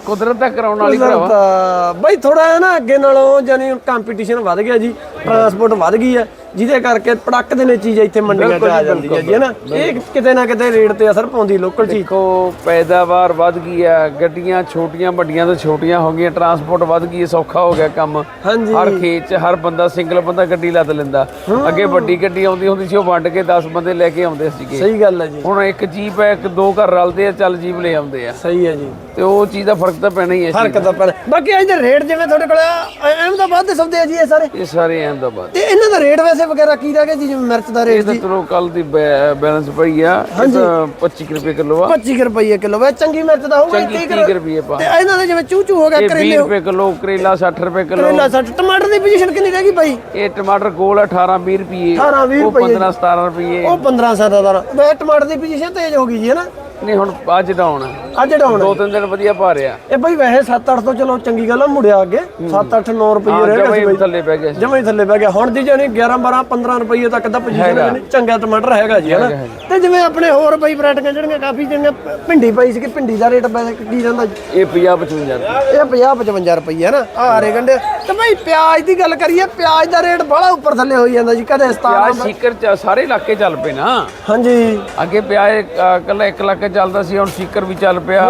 ਕੁਦਰਤ ਦਾ ਕਰਾਉਣ ਵਾਲੀ ਭਰਾਵਾ ਬਈ ਥੋੜਾ ਹੈ ਨਾ ਅੱਗੇ ਨਾਲੋਂ ਜਾਨੀ ਕੰਪੀਟੀਸ਼ਨ ਵੱਧ ਗਿਆ ਜੀ ਟਰਾਂਸਪੋਰਟ ਵੱਧ ਗਈ ਹੈ। ਜਿਹਦੇ ਕਰਕੇ ਪੜਕ ਦੇ ਨੇ ਚੀਜ਼ ਇੱਥੇ ਮੰਡੀਆਂ 'ਚ ਆ ਜਾਂਦੀ ਹੈ ਜੀ ਹੈ ਨਾ? ਇਹ ਕਿਤੇ ਨਾ ਕਿਤੇ ਰੇਟ ਤੇ ਅਸਰ ਪਾਉਂਦੀ ਲੋਕਲ ਚੀਜ਼। ਦੇਖੋ ਪੈਦਾਵਾਰ ਵੱਧ ਗਈ ਆ ਗੱਡੀਆਂ ਛੋਟੀਆਂ ਵੱਡੀਆਂ ਤੋਂ ਛੋਟੀਆਂ ਹੋ ਗਈਆਂ ਟਰਾਂਸਪੋਰਟ ਵੱਧ ਗਈ ਸੌਖਾ ਹੋ ਗਿਆ ਕੰਮ। ਹਰ ਖੇਤ 'ਚ ਹਰ ਬੰਦਾ ਸਿੰਗਲ ਬੰਦਾ ਗੱਡੀ ਲੱਦ ਲੈਂਦਾ। ਅੱਗੇ ਵੱਡੀ ਗੱਡੀ ਆਉਂਦੀ ਹੁੰਦੀ ਸੀ ਉਹ ਵੰਡ ਕੇ 10 ਬੰਦੇ ਲੈ ਕੇ ਆਉਂਦੇ ਸੀਗੇ। ਸਹੀ ਗੱਲ ਹੈ ਜੀ। ਹੁਣ ਇੱਕ ਜੀਪ ਹੈ ਇੱਕ ਦੋ ਘਰ ਰਲਦੇ ਆ ਚੱਲ ਜੀਪ ਲੈ ਆਉਂਦੇ ਆ। ਸਹੀ ਹੈ ਜੀ। ਤੇ ਉਹ ਚੀਜ਼ ਦਾ ਫ਼ਰਕ ਤਾਂ ਪੈਣਾ ਹੀ ਹੈ ਫ਼ਰਕ ਤਾਂ ਪੈਣਾ। ਬਾਕੀ ਅੱਜ ਦੇ ਰੇਟ ਜਿਵੇਂ ਤੁਹਾਡੇ ਕੋਲ ਅਹਿਮਦਾਬਾਦ ਦੇ ਸੌਦੇ ਆ ਜੀ ਇਹ ਸਾਰੇ? ਇਹ ਸਾਰੇ ਅਹਿਮਦਾਬਾਦ। ਤੇ ਇਹਨਾਂ ਦਾ ਰੇਟ ਵੈਸੇ ਵਗੈਰਾ ਕੀ ਰਹਿ ਗਿਆ ਜੀ ਜਿਵੇਂ ਮਿਰਚ ਦਾ ਇਹ ਰੇਟ ਤਾਂ ਜੀ? ਚਲੋ ਕੱਲ ਦੀ ਬੈਲੈਂਸ ਪਈ ਆ। ਇਹ ਤਾਂ 25 ਰੁਪਏ ਕਿਲੋ ਆ। 25 ਰੁਪਏ ਕਿਲੋ ਵੇ। ਚੰਗੀ ਮਿਰਚ ਦਾ ਹੋਊਗਾ ਚੰਗੀ 30 30 ਰੁਪਏ ਪਾ। ਤੇ ਇਹਨਾਂ ਦੇ ਜਿਵੇਂ ਚੂ ਚੂ ਹੋ ਗਿਆ ਇਹ 20 ਕਰੇਲੇ ਰੁਪਏ ਕਿਲੋ ਕਰੇਲਾ 60 ਰੁਪਏ ਕਿਲੋ। ਕਰੇਲਾ 60 ਟਮਾਟਰ ਦੀ ਪੋਜੀਸ਼ਨ ਕਿੰਨੀ ਰਹਿ ਗਈ ਬਾਈ? ਇਹ ਟਮਾਟਰ ਗੋਲ 18 20 ਰੁਪਏ। 18 20 ਉਹ 15 17 ਰੁਪਏ। ਉਹ 15 ਸਾਲਾਂ ਦਾ ਵੇ ਟਮਾਟਰ ਦੀ ਪੋਜੀਸ਼ਨ ਤੇਜ਼ ਹੋ ਗਈ ਜੀ ਹੈ ਨਾ? ਨਹੀਂ ਹੁਣ ਅੱਜ ਡਾਉਣ ਅੱਜ ਡਾਉਣ ਦੋ ਤਿੰਨ ਦਿਨ ਵਧੀਆ ਪਾ ਰਿਹਾ। ਇਹ ਬਾਈ ਵੈਸੇ 7-8 ਤੋਂ ਚਲੋ ਚੰਗੀ ਗੱਲ ਆ ਮੁੜਿਆ ਅੱਗੇ। 7-8 9 ਰੁਪਏ ਰਹਿ ਗਏ ਸੀ ਥੱਲੇ ਪੈ ਗਿਆ। ਜਮਾ ਥੱਲੇ ਪੈ ਗਿਆ। ਹੁਣ ਦੀ ਜਾਨੀ 11 12 15 ਰੁਪਏ ਤੱਕ ਦਾ ਪੋਜੀਸ਼ਨ ਹੈ ਚੰਗਾ ਟਮਾਟਰ ਹੈਗਾ ਜੀ ਹੈ ਨਾ ਤੇ ਜਿਵੇਂ ਆਪਣੇ ਹੋਰ ਬਾਈ ਵੈਰਾਈਟੀਆਂ ਜਿਹੜੀਆਂ ਕਾਫੀ ਜਿਹੜੀਆਂ ਭਿੰਡੀ ਪਈ ਸੀ ਕਿ ਭਿੰਡੀ ਦਾ ਰੇਟ ਕੀ ਜਾਂਦਾ ਇਹ 50 55 ਰੁਪਏ। ਇਹ 50 55 ਰੁਪਏ ਹੈ ਨਾ ਆ ਹਰੇ ਗੰਡੇ ਤੇ ਭਾਈ ਪਿਆਜ਼ ਦੀ ਗੱਲ ਕਰੀਏ ਪਿਆਜ਼ ਦਾ ਰੇਟ ਬੜਾ ਉੱਪਰ ਥੱਲੇ ਹੋਈ ਜਾਂਦਾ ਜੀ ਕਦੇ 17 ਪਿਆਜ਼ ਸੀਕਰ ਚ ਸਾਰੇ ਇਲਾਕੇ ਚੱਲ ਪਏ ਨਾ। ਹਾਂਜੀ। ਅੱਗੇ ਪਿਆਜ਼ ਕੱਲਾ 1 ਲੱਖ ਚੱਲਦਾ ਸੀ ਹੁਣ ਸੀਕਰ ਵੀ ਚੱਲ ਪਿਆ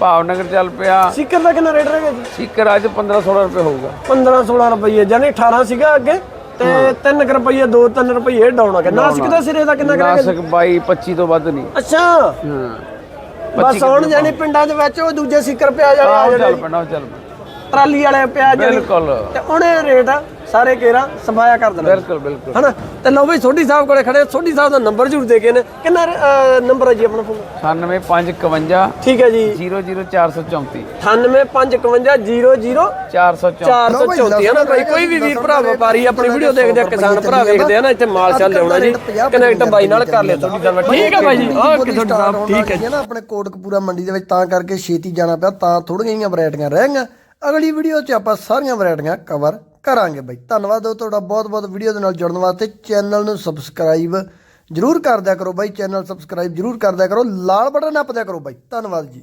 ਭਾਵਨਗਰ ਚੱਲ ਪਿਆ। ਸਿੱਕਰ ਦਾ ਕਿੰਨਾ ਰੇਟ ਰਹਿ ਗਿਆ ਜੀ? ਸੀਕਰ ਅੱਜ 15 16 ਰੁਪਏ ਹੋਊਗਾ। 15 16 ਰੁਪਏ ਜਾਨੀ 18 ਸੀਗਾ ਅੱਗੇ ਤੇ 3 ਰੁਪਏ 2 3 ਰੁਪਏ ਡਾਊਨ ਹੋ ਗਿਆ। ਨਾਸਿਕ ਦਾ ਸਿਰੇ ਦਾ ਕਿੰਨਾ ਕੁ ਰਹਿ ਗਿਆ ਨਾਸਕ 22 25 ਤੋਂ ਵੱਧ ਨਹੀਂ। ਅੱਛਾ। ਹਾਂ। ਬਸ ਹੁਣ ਜਾਨੀ ਪਿੰਡਾਂ ਦੇ ਵਿੱਚ ਉਹ ਦੂਜੇ ਸਿੱਕਰ ਪਿਆਜ਼ ਵਾਲੇ ਆ ਆਹ ਜਿਹੜੇ ਚੱਲ ਪੈਣਾ ਚੱਲ ਪੈਣਾ ਟਰਾਲੀ ਵਾਲੇ ਪਿਆਜ਼ ਜਿਹੜੇ ਬਿਲਕੁਲ। ਤੇ ਉਹਨੇ ਰੇਟ ਸਾਰੇ ਕੇਰਾ ਸਮਾਇਆ ਕਰ ਦੇਣਾ। ਬਿਲਕੁਲ ਬਿਲਕੁਲ। ਹਨਾ? ਤੇ ਲਓ ਬਈ ਸੋਢੀ ਸਾਹਿਬ ਕੋਲੇ ਖੜੇ ਸੋਢੀ ਸਾਹਿਬ ਦਾ ਨੰਬਰ ਜ਼ਰੂਰ ਦੇ ਕੇ ਨੇ ਕਿੰਨਾ ਨੰਬਰ ਹੈ ਜੀ ਆਪਣਾ ਫੋਨ 98551 ਠੀਕ ਹੈ ਜੀ। 00434 985500 434 434 ਹੈ ਨਾ ਭਾਈ ਕੋਈ ਵੀ ਵੀਰ ਭਰਾ ਵਪਾਰੀ ਆਪਣੀ ਵੀਡੀਓ ਦੇਖਦੇ ਆ ਕਿਸਾਨ ਭਰਾ ਵੇਖਦੇ ਆ ਨਾ ਇੱਥੇ ਮਾਲ ਚੱਲ ਲਿਆਉਣਾ ਜੀ। ਕਨੈਕਟ ਬਾਈ ਨਾਲ ਕਰ ਲਿਓ ਤੁਹਾਡੀ ਗੱਲ ਠੀਕ ਹੈ ਬਾਈ ਜੀ ਓਕੇ ਤੁਹਾਡਾ ਸਾਹਿਬ ਠੀਕ ਹੈ ਜੀ। ਨਾ ਆਪਣੇ ਕੋਟਕਪੂਰਾ ਮੰਡੀ ਦੇ ਵਿੱਚ ਤਾਂ ਕਰਕੇ ਛੇਤੀ ਜਾਣਾ ਪਿਆ ਤਾਂ ਥੋੜੀਆਂ ਜਿਹੀਆਂ ਵੈਰਾਈਟੀਆਂ ਰਹਿ ਗਈਆਂ ਅਗਲੀ ਵੀਡੀਓ 'ਚ ਆਪਾਂ ਸਾਰੀਆਂ ਵੈਰਾਈਟੀਆਂ ਕਵਰ ਕਰਾਂਗੇ ਬਾਈ। ਧੰਨਵਾਦ ਹੋ ਤੁਹਾਡਾ ਬਹੁਤ ਬਹੁਤ ਵੀਡੀਓ ਦੇ ਨਾਲ ਜੁੜਨ ਵਾਸਤੇ। ਚੈਨਲ ਨੂੰ ਸਬਸਕ੍ਰਾਈਬ ਜਰੂਰ ਕਰ ਦਿਆ ਕਰੋ ਬਾਈ। ਚੈਨਲ ਸਬਸਕ੍ਰਾਈਬ ਜਰੂਰ ਕਰ ਦਿਆ ਕਰੋ। ਲਾਲ ਬਟਨ ਨੱਪ ਦਿਆ ਕਰੋ ਬਾਈ। ਧੰਨਵਾਦ ਜੀ।